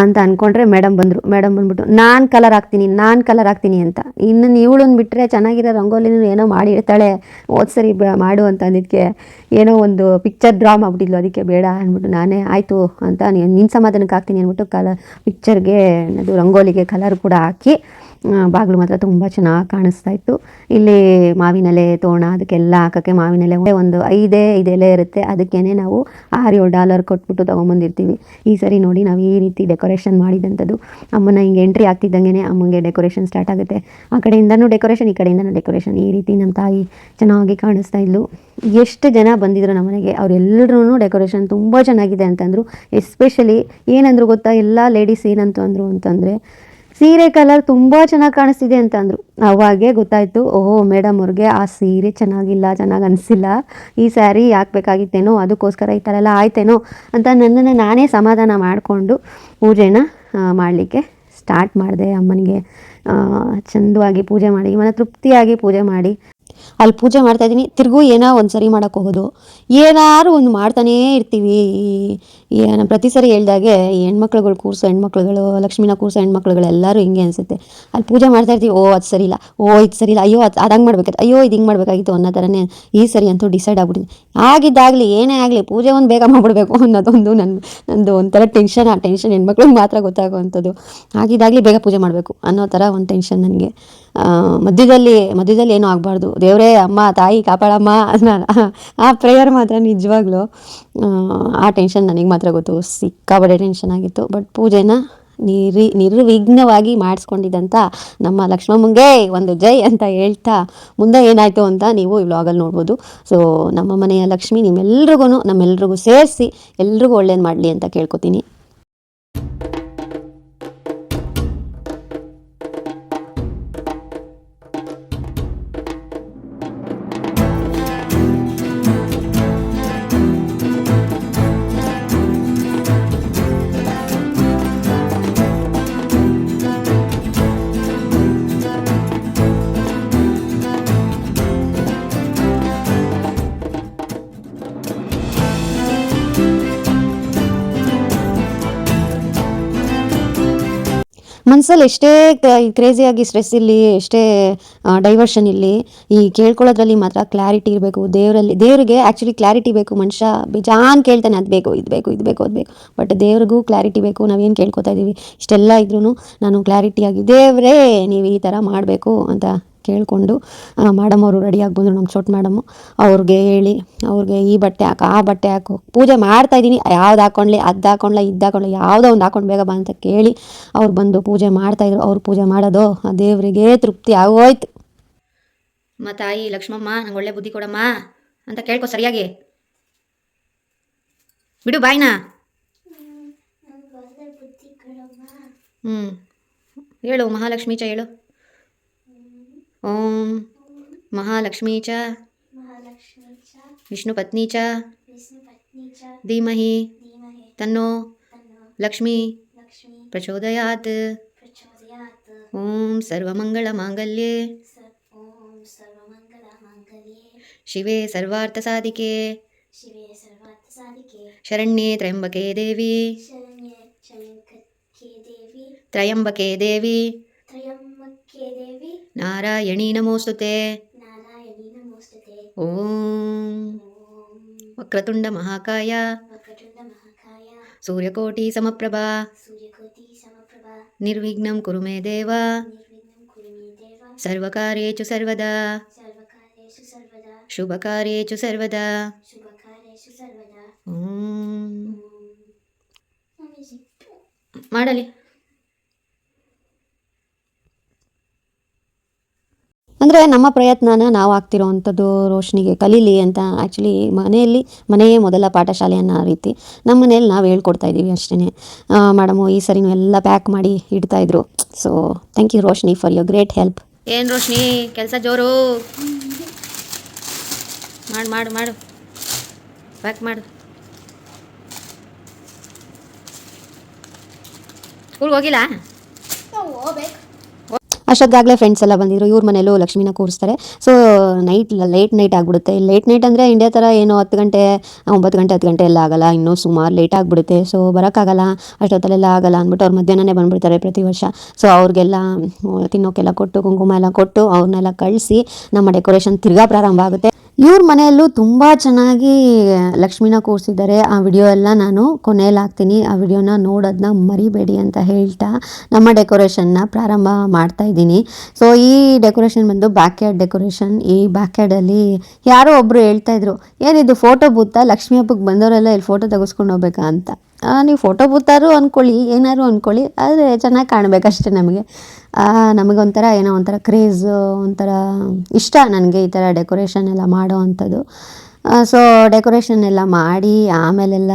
ಅಂತ ಅಂದ್ಕೊಂಡ್ರೆ ಮೇಡಮ್ ಬಂದರು. ಮೇಡಮ್ ಬಂದ್ಬಿಟ್ಟು, ನಾನು ಕಲರ್ ಹಾಕ್ತೀನಿ, ನಾನು ಕಲರ್ ಹಾಕ್ತೀನಿ ಅಂತ. ಇನ್ನು ಇವಳನ್ನು ಬಿಟ್ಟರೆ ಚೆನ್ನಾಗಿರೋ ರಂಗೋಲಿನೂ ಏನೋ ಮಾಡಿರ್ತಾಳೆ, ಹೋದ್ ಸರಿ ಬ, ಮಾಡು ಅಂತ ಅಂದಿದ್ದಕ್ಕೆ ಏನೋ ಒಂದು ಪಿಕ್ಚರ್ ಡ್ರಾ ಮಾಡಿಬಿಟ್ಟಿದ್ಲು, ಅದಕ್ಕೆ ಬೇಡ ಅಂದ್ಬಿಟ್ಟು ನಾನೇ ಆಯಿತು ಅಂತ ನೀನು ನಿನ್ನ ಸಮಾಧಾನಕ್ಕೆ ಹಾಕ್ತೀನಿ ಅಂದ್ಬಿಟ್ಟು ಕಲರ್ ಪಿಕ್ಚರ್ಗೆ ಅದು ರಂಗೋಲಿಗೆ ಕಲರ್ ಕೂಡ ಹಾಕಿ ಬಾಗಿಲು ಮಾತ್ರ ತುಂಬ ಚೆನ್ನಾಗಿ ಕಾಣಿಸ್ತಾ ಇತ್ತು. ಇಲ್ಲಿ ಮಾವಿನೆಲೆ ತೋರಣ, ಅದಕ್ಕೆಲ್ಲ ಹಾಕೋಕ್ಕೆ ಮಾವಿನೆಲೆ ಒಂದು ಐದೇ ಎಲೆ ಇರುತ್ತೆ. ಅದಕ್ಕೇನೆ ನಾವು ಆರು ಏಳು ಡಾಲರ್ ಕೊಟ್ಬಿಟ್ಟು ತೊಗೊಂಬಂದಿರ್ತೀವಿ. ಈ ಸರಿ ನೋಡಿ ನಾವು ಈ ರೀತಿ ಡೆಕೋರೇಷನ್ ಮಾಡಿದಂಥದ್ದು ಅಮ್ಮನ ಹಿಂಗೆ ಎಂಟ್ರಿ ಆಗ್ತಿದ್ದಂಗೆ ಅಮ್ಮಂಗೆ ಡೆಕೋರೇಷನ್ ಸ್ಟಾರ್ಟ್ ಆಗುತ್ತೆ. ಆ ಕಡೆಯಿಂದನೂ ಡೆಕೋರೇಷನ್, ಈ ಕಡೆಯಿಂದನೂ ಡೆಕೋರೇಷನ್ ಈ ರೀತಿ ನಮ್ಮ ತಾಯಿ ಚೆನ್ನಾಗಿ ಕಾಣಿಸ್ತಾ ಇದ್ಲು. ಎಷ್ಟು ಜನ ಬಂದಿದ್ರು ನಮ್ಮನೆಗೆ ಅವರೆಲ್ಲರೂ ಡೆಕೋರೇಷನ್ ತುಂಬ ಚೆನ್ನಾಗಿದೆ ಅಂತಂದರು. ಎಸ್ಪೆಷಲಿ ಏನಂದ್ರು ಗೊತ್ತಾ, ಎಲ್ಲ ಲೇಡೀಸ್ ಏನಂತ ಅಂದರು ಅಂತಂದರೆ ಸೀರೆ ಕಲರ್ ತುಂಬ ಚೆನ್ನಾಗಿ ಕಾಣಿಸ್ತಿದೆ ಅಂತ ಅಂದರು. ಅವಾಗೆ ಗೊತ್ತಾಯಿತು, ಓಹೋ ಮೇಡಮ್ ಅವ್ರಿಗೆ ಆ ಸೀರೆ ಚೆನ್ನಾಗಿಲ್ಲ, ಚೆನ್ನಾಗಿ ಅನಿಸಿಲ್ಲ. ಈ ಸ್ಯಾರಿ ಯಾಕೆ ಬೇಕಾಗಿತ್ತೇನೋ, ಅದಕ್ಕೋಸ್ಕರ ಈ ಥರ ಎಲ್ಲ ಆಯ್ತೇನೋ ಅಂತ ನನ್ನನ್ನು ನಾನೇ ಸಮಾಧಾನ ಮಾಡಿಕೊಂಡು ಪೂಜೆನ ಮಾಡಲಿಕ್ಕೆ ಸ್ಟಾರ್ಟ್ ಮಾಡಿದೆ ಅಮ್ಮನಿಗೆ. ಚಂದವಾಗಿ ಪೂಜೆ ಮಾಡಿ, ಮನ ತೃಪ್ತಿಯಾಗಿ ಪೂಜೆ ಮಾಡಿ. ಅಲ್ಲಿ ಪೂಜೆ ಮಾಡ್ತಾ ಇದ್ದೀನಿ. ತಿರ್ಗೂ ಏನೋ ಒಂದು ಸರಿ ಮಾಡೋಕ್ಕೋಗೋದು ಏನಾದ್ರು ಒಂದು ಮಾಡ್ತಾನೇ ಇರ್ತೀವಿ. ನಾನು ಪ್ರತಿ ಸರಿ ಹೇಳ್ದಾಗೆ ಈ ಹೆಣ್ಮಕ್ಳುಗಳು ಕೂರ್ಸೋ ಹೆಣ್ಮಕ್ಳುಗಳು, ಲಕ್ಷ್ಮೀನ ಕೂರ್ಸೋ ಹೆಣ್ಮಕ್ಳುಗಳು ಎಲ್ಲರೂ ಹಿಂಗೆ ಅನಿಸುತ್ತೆ. ಅಲ್ಲಿ ಪೂಜೆ ಮಾಡ್ತಾ ಇರ್ತೀವಿ. ಓ, ಅದು ಸರಿ ಇಲ್ಲ. ಓ, ಇದು ಸರಿ ಇಲ್ಲ. ಅಯ್ಯೋ, ಅದು ಅದಂಗೆ ಮಾಡ್ಬೇಕಾಯ್ತು. ಅಯ್ಯೋ, ಇದು ಹಿಂಗೆ ಮಾಡಬೇಕಾಗಿತ್ತು ಅನ್ನೋ ಥರನೇ ಈ ಸರಿ ಅಂತೂ ಡಿಸೈಡ್ ಆಗ್ಬಿಟ್ಟಿದೆ. ಆಗಿದ್ದಾಗಲಿ, ಏನೇ ಆಗಲಿ, ಪೂಜೆ ಒಂದು ಬೇಗ ಮಾಡಿಬಿಡ್ಬೇಕು ಅನ್ನೋದೊಂದು ನನ್ನ ನಂದು ಒಂಥರ ಟೆನ್ಷನ್. ಆ ಟೆನ್ಷನ್ ಹೆಣ್ಮಕ್ಳಿಗೆ ಮಾತ್ರ ಗೊತ್ತಾಗುವಂಥದ್ದು ಆಗಿದ್ದಾಗಲಿ ಬೇಗ ಪೂಜೆ ಮಾಡಬೇಕು ಅನ್ನೋ ಥರ ಒಂದು ಟೆನ್ಷನ್ ನನಗೆ. ಮಧ್ಯದಲ್ಲಿ ಮಧ್ಯದಲ್ಲಿ ಏನೂ ಆಗಬಾರ್ದು. ದೇವರೇ, ಅಮ್ಮ, ತಾಯಿ, ಕಾಪಾಡಮ್ಮ ಆ ಪ್ರೇಯರ್ ಮಾತ್ರ ನಿಜವಾಗ್ಲೂ, ಆ ಟೆನ್ಷನ್ ನನಗೆ ಮಾತ್ರ ಗೊತ್ತು. ಸಿಕ್ಕಾಬಡೆ ಟೆನ್ಷನ್ ಆಗಿತ್ತು. ಬಟ್ ಪೂಜೆನ ನಿರಿ, ನಿರ್ವಿಘ್ನವಾಗಿ ಮಾಡಿಸ್ಕೊಂಡಿದ್ದಂಥ ನಮ್ಮ ಲಕ್ಷ್ಮಮ್ಮಂಗೆ ಒಂದು ಜೈ ಅಂತ ಹೇಳ್ತಾ ಮುಂದೆ ಏನಾಯಿತು ಅಂತ ನೀವು ಈ ವ್ಲಾಗಲ್ಲಿ ನೋಡ್ಬೋದು. ಸೊ ನಮ್ಮ ಮನೆಯ ಲಕ್ಷ್ಮಿ ನಿಮ್ಮೆಲ್ರಿಗೂ ನಮ್ಮೆಲ್ರಿಗೂ ಸೇರಿಸಿ ಎಲ್ರಿಗೂ ಒಳ್ಳೇದು ಮಾಡಲಿ ಅಂತ ಕೇಳ್ಕೊತೀನಿ. ಮನ್ಸಲ್ಲಿ ಎಷ್ಟೇ ಕ್ರೇಜಿಯಾಗಿ ಸ್ಟ್ರೆಸ್ ಇರಲಿ ಎಷ್ಟೇ ಡೈವರ್ಷನ್ ಇರಲಿ ಈ ಕೇಳ್ಕೊಳ್ಳೋದ್ರಲ್ಲಿ ಮಾತ್ರ ಕ್ಲಾರಿಟಿ ಇರಬೇಕು. ದೇವರಲ್ಲಿ, ದೇವರಿಗೆ ಆ್ಯಕ್ಚುಲಿ ಕ್ಲಾರಿಟಿ ಬೇಕು. ಮನುಷ್ಯ ಬೇಜಾನ್ ಕೇಳ್ತಾನೆ, ಅದು ಬೇಕು, ಇದು ಬೇಕು ಇದು ಬೇಕು, ಅದು ಬೇಕು. ಬಟ್ ದೇವ್ರಿಗೂ ಕ್ಲಾರಿಟಿ ಬೇಕು. ನಾವೇನು ಕೇಳ್ಕೊತಾ ಇದ್ದೀವಿ ಇಷ್ಟೆಲ್ಲ ಇದ್ರೂ ನಾನು ಕ್ಲಾರಿಟಿಯಾಗಿ ದೇವರೇ, ನೀವು ಈ ಥರ ಮಾಡಬೇಕು ಅಂತ ಕೇಳಿಕೊಂಡು ಮೇಡಮ್ ಅವರು ರೆಡಿಯಾಗಿ ಬಂದರು ನಮ್ಮ ಚೋಟ್ ಮೇಡಮು ಅವ್ರಿಗೆ ಹೇಳಿ ಅವ್ರಿಗೆ ಈ ಬಟ್ಟೆ ಹಾಕು ಆ ಬಟ್ಟೆ ಹಾಕು. ಪೂಜೆ ಮಾಡ್ತಾ ಇದ್ದೀನಿ ಯಾವ್ದು ಹಾಕೊಂಡ್ಲಿ ಅದು ಹಾಕೊಂಡ್ಲ ಇದು ಹಾಕೊಂಡ್ಲ ಯಾವುದೋ ಒಂದು ಹಾಕೊಂಡು ಬೇಗ ಬಾ ಅಂತ ಕೇಳಿ ಅವ್ರು ಬಂದು ಪೂಜೆ ಮಾಡ್ತಾಯಿದ್ರು ಅವ್ರು ಪೂಜೆ ಮಾಡೋದು ಆ ದೇವರಿಗೆ ತೃಪ್ತಿ ಆಗೋಯ್ತು. ಮ ತಾಯಿ ಲಕ್ಷ್ಮಮ್ಮ ನಂಗೆ ಒಳ್ಳೆ ಬುದ್ಧಿ ಕೊಡಮ್ಮ ಅಂತ ಕೇಳ್ಕೊ ಸರಿಯಾಗಿ. ಬಿಡು ಬಾಯ್ನಾ. ಹ್ಞೂ ಹೇಳು ಮಹಾಲಕ್ಷ್ಮೀಚ ಚ ಹೇಳು. ओम महालक्ष्मी च। विष्णुपत्नी च। धीमहि। तन्नो। लक्ष्मी। प्रचोदयात्। ॐ सर्वमङ्गलमाङ्गल्ये। शिवे सर्वार्थसाधिके। शरण्ये त्र्यम्बके देवी। त्र्यम्बके देवी। ನಾರಾಯಣಿ ನಮೋಸ್ತುತೆ. ಓಂ. ವಕ್ರತುಂಡ ಮಹಾಕಾಯ. ಸೂರ್ಯಕೋಟಿ ಸಮಪ್ರಭಾ. ನಿರ್ವಿಘ್ನ ಕುರು ಮೇ ದೇವ. ಸರ್ವಕಾರ್ಯೇಚು ಸರ್ವದಾ. ಶುಭಕಾರ್ಯೇಚು ಸರ್ವದಾ. ಓಂ. ಮಾಡಲಿ. ಅಂದರೆ ನಮ್ಮ ಪ್ರಯತ್ನನ ನಾವು ಆಗ್ತಿರೋ ಅಂಥದ್ದು ರೋಷನಿಗೆ ಕಲೀಲಿ ಅಂತ ಆ್ಯಕ್ಚುಲಿ ಮನೆಯಲ್ಲಿ ಮನೆಯೇ ಮೊದಲ ಪಾಠಶಾಲೆ ಅನ್ನೋ ರೀತಿ ನಮ್ಮ ಮನೇಲಿ ನಾವು ಹೇಳ್ಕೊಡ್ತಾ ಇದ್ದೀವಿ ಅಷ್ಟೇ ಮೇಡಮು ಈ ಸರಿನೂ ಎಲ್ಲ ಪ್ಯಾಕ್ ಮಾಡಿ ಇಡ್ತಾ ಇದ್ರು. So thank you Roshni for your great help ಏನು ರೋಶ್ನಿ ಕೆಲಸ ಜೋರು? ಮಾಡು ಮಾಡು ಮಾಡು. ಪ್ಯಾಕ್ ಮಾಡು. ಸ್ಕೂಲ್ಗೆ ಹೋಗಿಲ್ಲ? ಹೋಗ್ಬೇಕು. ಅಷ್ಟೊತ್ತಾಗಲೇ ಫ್ರೆಂಡ್ಸ್ ಎಲ್ಲ ಬಂದಿದ್ರು. ಇವ್ರ ಮನೇಲೂ ಲಕ್ಷ್ಮಿನ ಕೂರಿಸ್ತಾರೆ. ಸೊ ನೈಟ್ ಲೇಟ್ ನೈಟ್ ಆಗಿಬಿಡುತ್ತೆ. ಲೇಟ್ ನೈಟ್ ಅಂದರೆ ಇಂಡಿಯಾ ಥರ ಏನು ಹತ್ತು ಗಂಟೆ, ಒಂಬತ್ತು ಗಂಟೆ, ಹತ್ತು ಗಂಟೆ ಎಲ್ಲ ಆಗಲ್ಲ. ಇನ್ನೂ ಸುಮಾರು ಲೇಟ್ ಆಗಿಬಿಡುತ್ತೆ. ಸೊ ಬರೋಕ್ಕಾಗಲ್ಲ. ಅಷ್ಟೊತ್ತಲ್ಲೆಲ್ಲ ಆಗಲ್ಲ ಅಂದ್ಬಿಟ್ಟು ಅವ್ರು ಮಧ್ಯಾಹ್ನನೇ ಬಂದುಬಿಡ್ತಾರೆ ಪ್ರತಿ ವರ್ಷ. ಸೊ ಅವ್ರಿಗೆಲ್ಲ ತಿನ್ನೋಕ್ಕೆಲ್ಲ ಕೊಟ್ಟು, ಕುಂಕುಮ ಎಲ್ಲ ಕೊಟ್ಟು ಅವ್ರನ್ನೆಲ್ಲ ಕಳಿಸಿ ನಮ್ಮ ಡೆಕೋರೇಷನ್ ತಿರ್ಗಾ ಪ್ರಾರಂಭ ಆಗುತ್ತೆ. ಇವ್ರ ಮನೆಯಲ್ಲೂ ತುಂಬ ಚೆನ್ನಾಗಿ ಲಕ್ಷ್ಮಿನ ಕೂರಿಸಿದ್ದಾರೆ. ಆ ವಿಡಿಯೋ ಎಲ್ಲ ನಾನು ಕೊನೆಯಲ್ಲಿ ಹಾಕ್ತೀನಿ. ಆ ವಿಡಿಯೋನ ನೋಡೋದನ್ನ ಮರಿಬೇಡಿ ಅಂತ ಹೇಳ್ತಾ ನಮ್ಮ ಡೆಕೋರೇಷನ್ನ ಪ್ರಾರಂಭ ಮಾಡ್ತಾ ಇದ್ದೀನಿ. ಸೊ ಈ ಡೆಕೋರೇಷನ್ ಬಂದು ಬ್ಯಾಕ್ ಯಾರ್ಡ್ ಡೆಕೋರೇಷನ್ ಈ ಬ್ಯಾಕ್ ಯಾರ್ಡಲ್ಲಿ ಯಾರೋ ಒಬ್ಬರು ಹೇಳ್ತಾ ಇದ್ರು ಏನಿದು ಫೋಟೋ ಬೂತಾ? ಲಕ್ಷ್ಮಿ ಹಬ್ಬಕ್ಕೆ ಬಂದವರೆಲ್ಲ ಇಲ್ಲಿ ಫೋಟೋ ತೆಗೆಸ್ಕೊಂಡು ಹೋಗ್ಬೇಕಾ? ಅಂತ. ನೀವು ಫೋಟೋ ಬೂತಾರು ಅಂದ್ಕೊಳ್ಳಿ ಏನಾದ್ರು ಅಂದ್ಕೊಳ್ಳಿ ಆದರೆ ಚೆನ್ನಾಗಿ ಕಾಣಬೇಕಷ್ಟೇ ನಮಗೆ. ನಮಗೊಂಥರ ಏನೋ ಒಂಥರ ಕ್ರೇಜ್ ಒಂಥರ ಇಷ್ಟ ನನಗೆ ಈ ಥರ ಡೆಕೋರೇಷನ್ ಎಲ್ಲ ಮಾಡೋ ಅಂಥದ್ದು. ಸೊ ಡೆಕೋರೇಷನ್ ಎಲ್ಲ ಮಾಡಿ, ಆಮೇಲೆಲ್ಲ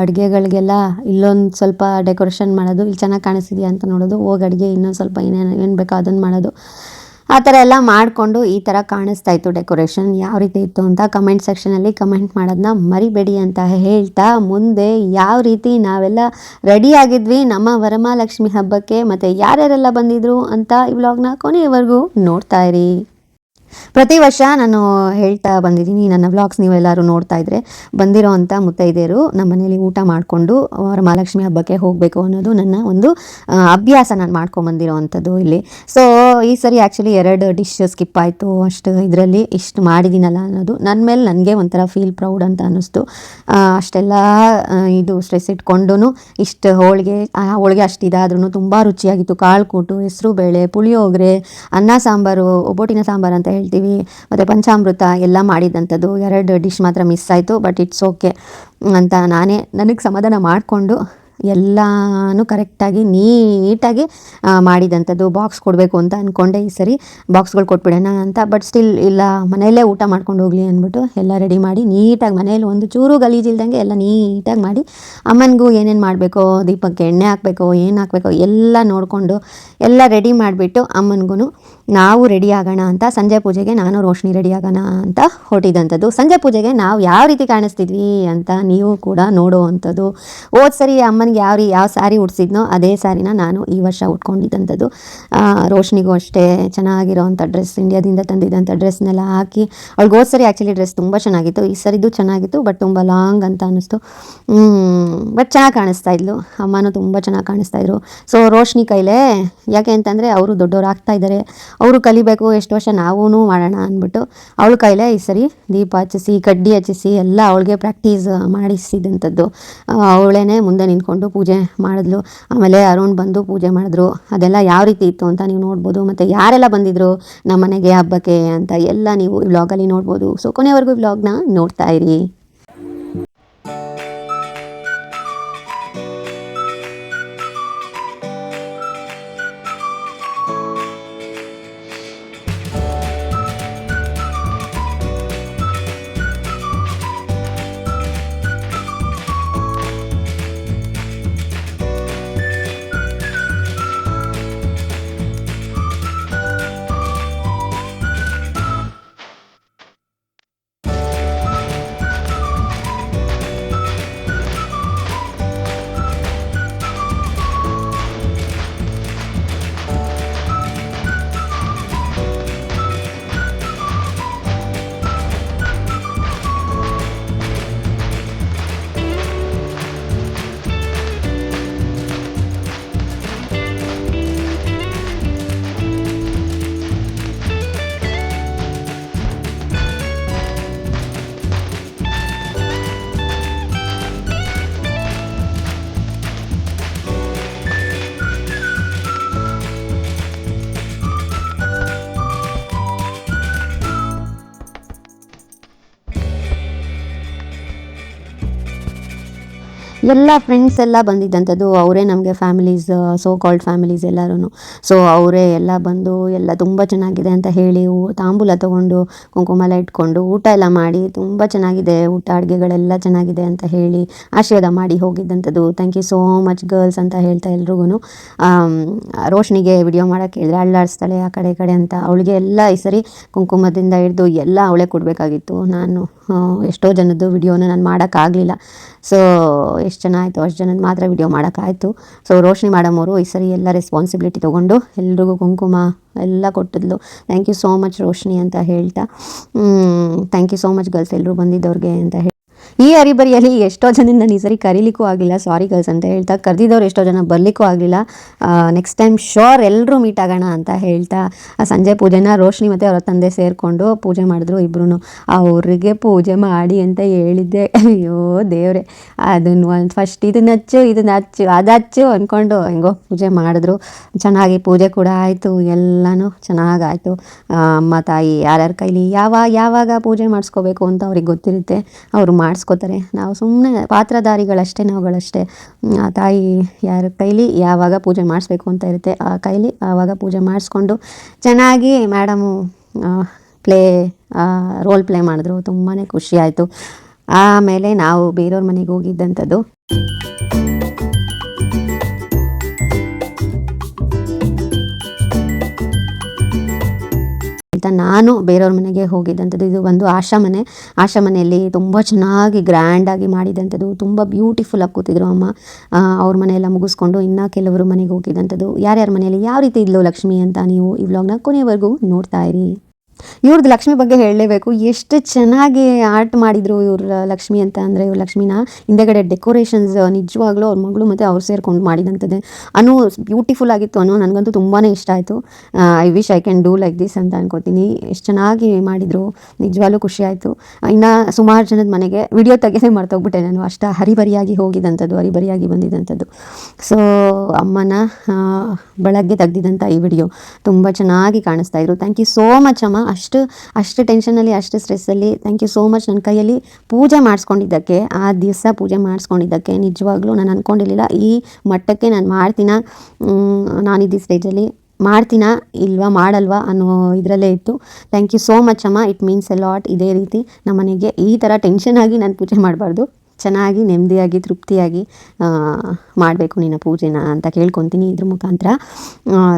ಅಡುಗೆಗಳಿಗೆಲ್ಲ ಇಲ್ಲೊಂದು ಸ್ವಲ್ಪ ಡೆಕೋರೇಷನ್ ಮಾಡೋದು, ಇಲ್ಲಿ ಚೆನ್ನಾಗಿ ಕಾಣಿಸಿದೆಯಾ ಅಂತ ನೋಡೋದು, ಹೋಗಿ ಅಡುಗೆ ಇನ್ನೊಂದು ಸ್ವಲ್ಪ ಏನೇನು, ಏನು ಬೇಕೋ ಅದನ್ನು ಮಾಡೋದು. ಆ ಥರ ಎಲ್ಲ ಮಾಡಿಕೊಂಡು ಈ ಥರ ಕಾಣಿಸ್ತಾ ಇತ್ತು ಡೆಕೋರೇಷನ್. ಯಾವ ರೀತಿ ಇತ್ತು ಅಂತ ಕಮೆಂಟ್ ಸೆಕ್ಷನಲ್ಲಿ ಕಮೆಂಟ್ ಮಾಡೋದನ್ನ ಮರಿಬೇಡಿ ಅಂತ ಹೇಳ್ತಾ ಮುಂದೆ ಯಾವ ರೀತಿ ನಾವೆಲ್ಲ ರೆಡಿ ಆಗಿದ್ವಿ ನಮ್ಮ ವರಮಹಾಲಕ್ಷ್ಮಿ ಹಬ್ಬಕ್ಕೆ ಮತ್ತು ಯಾರ್ಯಾರೆಲ್ಲ ಬಂದಿದ್ರು ಅಂತ ಈ ವ್ಲಾಗ್ನ ಕೊನೆಯವರೆಗೂ ನೋಡ್ತಾ ಇರಿ. ಪ್ರತಿ ವರ್ಷ ನಾನು ಹೇಳ್ತಾ ಬಂದಿದ್ದೀನಿ ನನ್ನ ವ್ಲಾಗ್ಸ್ ನೀವೆಲ್ಲರೂ ನೋಡ್ತಾ ಇದ್ರೆ ಬಂದಿರೋ ಅಂತ ಮುತ್ತೈದೆಯರು. ನಮ್ಮ ಮನೇಲಿ ಊಟ ಮಾಡಿಕೊಂಡು ವರಮಹಾಲಕ್ಷ್ಮಿ ಹಬ್ಬಕ್ಕೆ ಹೋಗಬೇಕು ಅನ್ನೋದು ನನ್ನ ಒಂದು ಅಭ್ಯಾಸ ನಾನು ಮಾಡ್ಕೊಂಬಂದಿರೋ ಅಂಥದ್ದು ಇಲ್ಲಿ. ಸೊ ಈ ಸರಿ ಆ್ಯಕ್ಚುಲಿ ಎರಡು ಡಿಶ್ ಸ್ಕಿಪ್ ಆಯಿತು. ಅಷ್ಟು ಇದರಲ್ಲಿ ಇಷ್ಟು ಮಾಡಿದ್ದೀನಲ್ಲ ಅನ್ನೋದು ನನ್ನ ಮೇಲೆ ನನಗೆ ಒಂಥರ ಫೀಲ್ ಪ್ರೌಡ್ ಅಂತ ಅನ್ನಿಸ್ತು. ಅಷ್ಟೆಲ್ಲ ಇದು ಸ್ಟ್ರೆಸ್ ಇಟ್ಕೊಂಡು ಇಷ್ಟು ಹೋಳಿಗೆ, ಆ, ಹೋಳಿಗೆ ಅಷ್ಟು ಇದಾದ್ರೂ ತುಂಬ ರುಚಿಯಾಗಿತ್ತು. ಕಾಳು ಕೂಟು ಹೆಸರು ಬೇಳೆ, ಪುಳಿಯೋಗರೆ, ಅನ್ನ ಸಾಂಬಾರು, ಒಬ್ಬೊಟ್ಟಿನ ಸಾಂಬಾರು ಅಂತ ಹೇಳ್ತೀವಿ. ಮತ್ತು ಪಂಚಾಮೃತ ಎಲ್ಲ ಮಾಡಿದಂಥದ್ದು ಎರಡು ಡಿಶ್ ಮಾತ್ರ ಮಿಸ್ ಆಯಿತು ಬಟ್ ಇಟ್ಸ್ ಓಕೆ ಅಂತ ನಾನೇ ನನಗೆ ಸಮಾಧಾನ ಮಾಡಿಕೊಂಡು ಎಲ್ಲನೂ ಕರೆಕ್ಟಾಗಿ ನೀಟಾಗಿ ಮಾಡಿದಂಥದ್ದು. ಬಾಕ್ಸ್ ಕೊಡಬೇಕು ಅಂತ ಅಂದ್ಕೊಂಡೆ ಈ ಸರಿ. ಬಾಕ್ಸ್ಗಳು ಕೊಟ್ಬಿಡೋಣ ಅಂತ ಬಟ್ ಸ್ಟಿಲ್ ಇಲ್ಲ, ಮನೆಯಲ್ಲೇ ಊಟ ಮಾಡ್ಕೊಂಡು ಹೋಗಲಿ ಅಂದ್ಬಿಟ್ಟು ಎಲ್ಲ ರೆಡಿ ಮಾಡಿ ನೀಟಾಗಿ ಮನೇಲಿ ಒಂದು ಚೂರು ಗಲೀಜಿಲ್ದಂಗೆ ಎಲ್ಲ ನೀಟಾಗಿ ಮಾಡಿ ಅಮ್ಮನಿಗೂ ಏನೇನು ಮಾಡಬೇಕು, ದೀಪಕ್ಕೆ ಎಣ್ಣೆ ಹಾಕಬೇಕು, ಏನು ಹಾಕಬೇಕು ಎಲ್ಲ ನೋಡಿಕೊಂಡು ಎಲ್ಲ ರೆಡಿ ಮಾಡಿಬಿಟ್ಟು ಅಮ್ಮನಿಗೂ ನಾವು ರೆಡಿ ಆಗೋಣ ಅಂತ ಸಂಜೆ ಪೂಜೆಗೆ ನಾನು ರೋಶ್ನಿ ರೆಡಿ ಆಗೋಣ ಅಂತ ಹೊರಟಿದ್ದಂಥದ್ದು ಸಂಜೆ ಪೂಜೆಗೆ ನಾವು ಯಾವ ರೀತಿ ಕಾಣಿಸ್ತಿದ್ವಿ ಅಂತ ನೀವು ಕೂಡ ನೋಡುವಂಥದ್ದು ಹೋದ ಸರಿ, ಅಮ್ಮನಿಗೆ ಯಾವ ರೀ, ಯಾವ ಸ್ಯಾರಿ ಉಡ್ಸಿದ್ನೋ ಅದೇ ಸ್ಯಾರಿನ ನಾನು ಈ ವರ್ಷ ಉಟ್ಕೊಂಡಿದ್ದಂಥದ್ದು. ರೋಷನಿಗೂ ಅಷ್ಟೇ ಚೆನ್ನಾಗಿರೋವಂಥ ಡ್ರೆಸ್ ಇಂಡಿಯಾದಿಂದ ತಂದಿದ್ದಂಥ ಡ್ರೆಸ್ನೆಲ್ಲ ಹಾಕಿ, ಅವಳಿಗೆ ಹೋದ ಸರಿ ಆ್ಯಕ್ಚುಲಿ ಡ್ರೆಸ್ ತುಂಬ ಚೆನ್ನಾಗಿತ್ತು. ಈ ಸರಿದು ಚೆನ್ನಾಗಿತ್ತು ಬಟ್ ತುಂಬ ಲಾಂಗ್ ಅಂತ ಅನ್ನಿಸ್ತು. ಬಟ್ ಚೆನ್ನಾಗಿ ಕಾಣಿಸ್ತಾ ಇದ್ಲು. ಅಮ್ಮನೂ ತುಂಬ ಚೆನ್ನಾಗಿ ಕಾಣಿಸ್ತಾ ಇದ್ರು. ಸೊ ರೋಶ್ನಿ ಕೈಲೇ ಯಾಕೆ ಅಂತಂದರೆ ಅವರು ದೊಡ್ಡವ್ರು ಆಗ್ತಾ ಇದ್ದಾರೆ. ಅವರು ಕಲಿಬೇಕು, ಎಷ್ಟು ವರ್ಷ ನಾವೂ ಮಾಡೋಣ ಅಂದ್ಬಿಟ್ಟು ಅವಳ ಕೈಲೇ ಈ ಸರಿ ದೀಪ ಹಚ್ಚಿಸಿ, ಕಡ್ಡಿ ಹಚ್ಚಿಸಿ ಎಲ್ಲ ಅವಳಿಗೆ ಪ್ರಾಕ್ಟೀಸ್ ಮಾಡಿಸಿದಂಥದ್ದು. ಅವಳೇ ಮುಂದೆ ನಿಂತ್ಕೊಂಡು ಪೂಜೆ ಮಾಡಿದ್ಲು. ಆಮೇಲೆ ಅರುಣ್ ಬಂದು ಪೂಜೆ ಮಾಡಿದ್ರು. ಅದೆಲ್ಲ ಯಾವ ರೀತಿ ಇತ್ತು ಅಂತ ನೀವು ನೋಡ್ಬೋದು. ಮತ್ತು ಯಾರೆಲ್ಲ ಬಂದಿದ್ರು ನಮ್ಮ ಮನೆಗೆ ಹಬ್ಬಕ್ಕೆ ಅಂತ ಎಲ್ಲ ನೀವು ಈ ವ್ಲಾಗಲ್ಲಿ ನೋಡ್ಬೋದು. ಸೊ, ಕೊನೆವರೆಗೂ ವ್ಲಾಗ್ನ ನೋಡ್ತಾ ಇರಿ. ಎಲ್ಲ ಫ್ರೆಂಡ್ಸ್ ಎಲ್ಲ ಬಂದಿದ್ದಂಥದ್ದು ಅವರೇ ನಮಗೆ ಫ್ಯಾಮಿಲೀಸ್ ಸೋ ಕಾಲ್ಡ್ ಫ್ಯಾಮಿಲೀಸ್ ಎಲ್ಲರೂ ಸೊ ಅವರೇ ಎಲ್ಲ ಬಂದು ಎಲ್ಲ ತುಂಬ ಚೆನ್ನಾಗಿದೆ ಅಂತ ಹೇಳಿ ತಾಂಬೂಲ ತೊಗೊಂಡು, ಕುಂಕುಮ ಎಲ್ಲ ಇಟ್ಕೊಂಡು ಊಟ ಎಲ್ಲ ಮಾಡಿ ತುಂಬ ಚೆನ್ನಾಗಿದೆ, ಊಟ ಅಡುಗೆಗಳೆಲ್ಲ ಚೆನ್ನಾಗಿದೆ ಅಂತ ಹೇಳಿ ಆಶೀರ್ವಾದ ಮಾಡಿ ಹೋಗಿದ್ದಂಥದ್ದು thank you so much girls ಅಂತ ಹೇಳ್ತಾ ಎಲ್ರಿಗೂ ರೋಷನಿಗೆ ವಿಡಿಯೋ ಮಾಡೋಕ್ಕೆ ಹೇಳಿದ್ರೆ ಅಳ್ಳಾಡಿಸ್ತಾಳೆ ಆ ಕಡೆ ಕಡೆ ಅಂತ. ಅವಳಿಗೆ ಎಲ್ಲ ಈ ಸರಿ ಕುಂಕುಮದಿಂದ ಹಿಡಿದು ಎಲ್ಲ ಅವಳೇ ಕೊಡಬೇಕಾಗಿತ್ತು. ನಾನು ಎಷ್ಟೋ ಜನದ್ದು ವಿಡಿಯೋನ ನಾನು ಮಾಡೋಕ್ಕಾಗಲಿಲ್ಲ ಸೊ ಎಷ್ಟು ಜನ ಆಯಿತು, ಅಷ್ಟು ಜನ ಮಾತ್ರ ವಿಡಿಯೋ ಮಾಡೋಕ್ಕಾಯಿತು. ಸೊ ರೋಷಿನಿ ಮೇಡಮ್ ಅವರು ಈ ಸರಿ ಎಲ್ಲ ರೆಸ್ಪಾನ್ಸಿಬಿಲಿಟಿ ತೊಗೊಂಡು ಎಲ್ರಿಗೂ ಕುಂಕುಮ ಎಲ್ಲ ಕೊಟ್ಟಿದ್ಲು. Thank you so much Roshini ಅಂತ ಹೇಳ್ತಾ. Thank you so much girls ಎಲ್ಲರೂ ಬಂದಿದ್ದವ್ರಿಗೆ ಅಂತ ಹೇಳಿ ಈ ಹರಿಬರಿಯಲ್ಲಿ ಎಷ್ಟೋ ಜನದಿಂದ ನಾನು ಈ ಸರಿ ಕರೀಲಿಕ್ಕೂ ಆಗಲಿಲ್ಲ ಸಾರಿ ಗರ್ಲ್ಸ್ ಅಂತ ಹೇಳ್ತಾ, ಕರೆದಿದ್ದವ್ರು ಎಷ್ಟೋ ಜನ ಬರಲಿಕ್ಕೂ ಆಗಲಿಲ್ಲ ನೆಕ್ಸ್ಟ್ ಟೈಮ್ ಶೋರ್ ಎಲ್ಲರೂ ಮೀಟ್ ಆಗೋಣ ಅಂತ ಹೇಳ್ತಾ ಸಂಜೆ ಪೂಜೆನ ರೋಶ್ನಿ ಮತ್ತು ಅವರ ತಂದೆ ಸೇರಿಕೊಂಡು ಪೂಜೆ ಮಾಡಿದ್ರು ಇಬ್ಬರು ಅವ್ರಿಗೆ ಪೂಜೆ ಮಾಡಿ ಅಂತ ಹೇಳಿದ್ದೆ. ಅಯ್ಯೋ ದೇವ್ರೆ ಅದನ್ನು ಒಂದು ಫಸ್ಟ್ ಇದನ್ನ ಹಚ್ಚು ಇದನ್ನ ಹಚ್ಚು ಅದು ಹಚ್ಚು ಅಂದ್ಕೊಂಡು ಹೆಂಗೋ ಪೂಜೆ ಮಾಡಿದ್ರು. ಚೆನ್ನಾಗಿ ಪೂಜೆ ಕೂಡ ಆಯಿತು, ಎಲ್ಲನೂ ಚೆನ್ನಾಗಾಯಿತು. ಅಮ್ಮ ತಾಯಿ ಯಾರ್ಯಾರ ಕೈಲಿ ಯಾವಾಗ ಯಾವಾಗ ಪೂಜೆ ಮಾಡಿಸ್ಕೋಬೇಕು ಅಂತ ಅವ್ರಿಗೆ ಗೊತ್ತಿರುತ್ತೆ. ಅವರು ಮಾಡಿಸ್ಕೋತಾರೆ ನಾವು ಸುಮ್ಮನೆ ಪಾತ್ರಧಾರಿಗಳಷ್ಟೇ, ನಾವುಗಳಷ್ಟೇ. ಆ ತಾಯಿ ಯಾರ ಕೈಲಿ ಯಾವಾಗ ಪೂಜೆ ಮಾಡಿಸ್ಬೇಕು ಅಂತ ಇರುತ್ತೆ, ಆ ಕೈಲಿ ಆವಾಗ ಪೂಜೆ ಮಾಡಿಸ್ಕೊಂಡು ಚೆನ್ನಾಗಿ ಮೇಡಮು ಪ್ಲೇ ರೋಲ್ ಪ್ಲೇ ಮಾಡಿದ್ರು. ತುಂಬಾ ಖುಷಿ ಆಮೇಲೆ ನಾವು ಬೇರೆಯವ್ರ ಮನೆಗೆ ಹೋಗಿದ್ದಂಥದ್ದು. ಅಂತ ನಾನು ಬೇರೆಯವ್ರ ಮನೆಗೆ ಹೋಗಿದ್ದಂಥದ್ದು. ಇದು ಒಂದು ಆಶಾ ಮನೆ ಆಶಾ ಮನೆಯಲ್ಲಿ ತುಂಬ ಚೆನ್ನಾಗಿ ಗ್ರ್ಯಾಂಡಾಗಿ ಮಾಡಿದಂಥದ್ದು. ತುಂಬ ಬ್ಯೂಟಿಫುಲ್ ಆಗಿ ಕೂತಿದ್ರು ಅಮ್ಮ. ಅವ್ರ ಮನೆಯೆಲ್ಲ ಮುಗಿಸ್ಕೊಂಡು ಇನ್ನು ಕೆಲವರು ಮನೆಗೆ ಹೋಗಿದ್ದಂಥದ್ದು. ಯಾರ್ಯಾರ ಮನೆಯಲ್ಲಿ ಯಾವ ರೀತಿ ಇದ್ಲು ಲಕ್ಷ್ಮಿ ಅಂತ ನೀವು ಈ ವ್ಲಾಗ್ನ ಕೊನೆಯವರೆಗೂ ನೋಡ್ತಾ ಇರಿ. ಇವ್ರದ್ದು ಲಕ್ಷ್ಮಿ ಬಗ್ಗೆ ಹೇಳಲೇಬೇಕು. ಎಷ್ಟು ಚೆನ್ನಾಗಿ ಆರ್ಟ್ ಮಾಡಿದ್ರು ಇವ್ರ ಲಕ್ಷ್ಮಿ ಅಂತ ಅಂದರೆ ಇವ್ರ ಲಕ್ಷ್ಮಿನ. ಹಿಂದೆಗಡೆ ಡೆಕೋರೇಷನ್ಸ್ ನಿಜವಾಗ್ಲೂ ಅವ್ರ ಮಗಳು ಮತ್ತು ಅವ್ರು ಸೇರ್ಕೊಂಡು ಮಾಡಿದಂಥದ್ದೇ. ಅನು ಬ್ಯೂಟಿಫುಲ್ ಆಗಿತ್ತು ಅನ್ನೋ ನನಗಂತೂ ತುಂಬಾ ಇಷ್ಟ ಆಯಿತು. I wish I can do like this ಅಂತ ಅನ್ಕೋತೀನಿ. ಎಷ್ಟು ಚೆನ್ನಾಗಿ ಮಾಡಿದರು. ನಿಜವಾಗ್ಲೂ ಖುಷಿ ಆಯಿತು. ಇನ್ನು ಸುಮಾರು ಜನದ ಮನೆಗೆ ವಿಡಿಯೋ ತೆಗೆದೇ ಮರ್ತೋಗ್ಬಿಟ್ಟೆ ನಾನು. ಅಷ್ಟು ಹರಿಬರಿಯಾಗಿ ಹೋಗಿದ್ದಂಥದ್ದು ಹರಿಬರಿಯಾಗಿ ಬಂದಿದ್ದಂಥದ್ದು ಸೊ ಅಮ್ಮನ ಬೆಳಗ್ಗೆ ತೆಗ್ದಿದ್ದಂಥ ಈ ವಿಡಿಯೋ ತುಂಬ ಚೆನ್ನಾಗಿ ಕಾಣಿಸ್ತಾ ಇದ್ರು. ಥ್ಯಾಂಕ್ ಯು ಸೋ ಮಚ್ ಅಮ್ಮ. ಅಷ್ಟು ಅಷ್ಟು ಟೆನ್ಷನಲ್ಲಿ ಅಷ್ಟು ಸ್ಟ್ರೆಸ್ಸಲ್ಲಿ ಥ್ಯಾಂಕ್ ಯು ಸೋ ಮಚ್ ನನ್ನ ಕೈಯಲ್ಲಿ ಪೂಜೆ ಮಾಡಿಸ್ಕೊಂಡಿದ್ದಕ್ಕೆ, ಆ ದಿವಸ ಪೂಜೆ ಮಾಡಿಸ್ಕೊಂಡಿದ್ದಕ್ಕೆ ನಿಜವಾಗ್ಲೂ ನಾನು ಅಂದ್ಕೊಂಡಿರಲಿಲ್ಲ ಈ ಮಟ್ಟಕ್ಕೆ ನಾನು ಮಾಡ್ತೀನ? ನಾನಿದ್ದ ಸ್ಟೇಜಲ್ಲಿ ಮಾಡ್ತೀನಾ? ಇಲ್ವಾ? ಮಾಡಲ್ವಾ? ಅನ್ನೋ ಇದರಲ್ಲೇ ಇತ್ತು. ಥ್ಯಾಂಕ್ ಯು ಸೋ ಮಚ್ ಅಮ್ಮ. ಇಟ್ ಮೀನ್ಸ್ ಎ ಲಾಟ್ ಇದೇ ರೀತಿ ನಮ್ಮನೆಗೆ ಈ ಥರ ಟೆನ್ಷನ್ ಆಗಿ ನಾನು ಪೂಜೆ ಮಾಡಬಾರ್ದು. ಚೆನ್ನಾಗಿ, ನೆಮ್ಮದಿಯಾಗಿ, ತೃಪ್ತಿಯಾಗಿ ಮಾಡಬೇಕು ನಿನ್ನ ಪೂಜೆನ ಅಂತ ಕೇಳ್ಕೊತೀನಿ ಇದ್ರ ಮುಖಾಂತರ.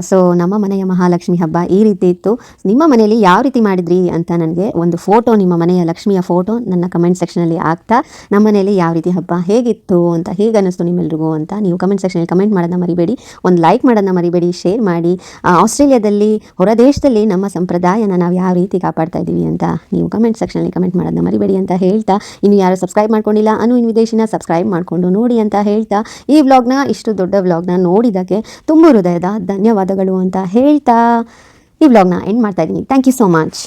ಸೊ ನಮ್ಮ ಮನೆಯ ಮಹಾಲಕ್ಷ್ಮಿ ಹಬ್ಬ ಈ ರೀತಿ ಇತ್ತು. ನಿಮ್ಮ ಮನೆಯಲ್ಲಿ ಯಾವ ರೀತಿ ಮಾಡಿದ್ರಿ ಅಂತ ನನಗೆ ಒಂದು ಫೋಟೋ ನಿಮ್ಮ ಮನೆಯ ಲಕ್ಷ್ಮಿಯ ಫೋಟೋ ನನ್ನ ಕಮೆಂಟ್ ಸೆಕ್ಷನಲ್ಲಿ ಆಗ್ತಾ ನಮ್ಮ ಮನೆಯಲ್ಲಿ ಯಾವ ರೀತಿ ಹಬ್ಬ ಹೇಗಿತ್ತು ಅಂತ ಹೇಗೆ ಅನ್ನಿಸ್ತು ನಿಮ್ಮೆಲ್ರಿಗೂ ಅಂತ ನೀವು ಕಮೆಂಟ್ ಸೆಕ್ಷನಲ್ಲಿ ಕಮೆಂಟ್ ಮಾಡೋದನ್ನ ಮರಿಬೇಡಿ. ಒಂದು ಲೈಕ್ ಮಾಡೋದನ್ನ ಮರಿಬೇಡಿ ಶೇರ್ ಮಾಡಿ. ಆಸ್ಟ್ರೇಲಿಯಾದಲ್ಲಿ, ಹೊರ ದೇಶದಲ್ಲಿ ನಮ್ಮ ಸಂಪ್ರದಾಯನ ನಾವು ಯಾವ ರೀತಿ ಕಾಪಾಡ್ತಾ ಇದ್ದೀವಿ ಅಂತ ನೀವು ಕಮೆಂಟ್ ಸೆಕ್ಷನಲ್ಲಿ ಕಮೆಂಟ್ ಮಾಡೋದನ್ನ ಮರಿಬೇಡಿ ಅಂತ ಹೇಳ್ತಾ, ಇನ್ನು ಯಾರು ಸಬ್ಸ್ಕ್ರೈಬ್ ಮಾಡ್ಕೊಂಡಿಲ್ಲ ಅನು ಇನ್ ವಿದೇಶಿನ ಸಬ್ಸ್ಕ್ರೈಬ್ ಮಾಡಿಕೊಂಡು ನೋಡಿ ಅಂತ ಹೇಳ್ತಾ ಈ ವ್ಲಾಗ್ನ ಇಷ್ಟು ದೊಡ್ಡ ವ್ಲಾಗ್ನ ನೋಡಿದ್ದಕ್ಕೆ ತುಂಬ ಹೃದಯದ ಧನ್ಯವಾದಗಳು ಅಂತ ಹೇಳ್ತಾ ಈ ವ್ಲಾಗ್ನ ಎಂಡ್ ಮಾಡ್ತಾ ಇದ್ದೀನಿ. Thank you so much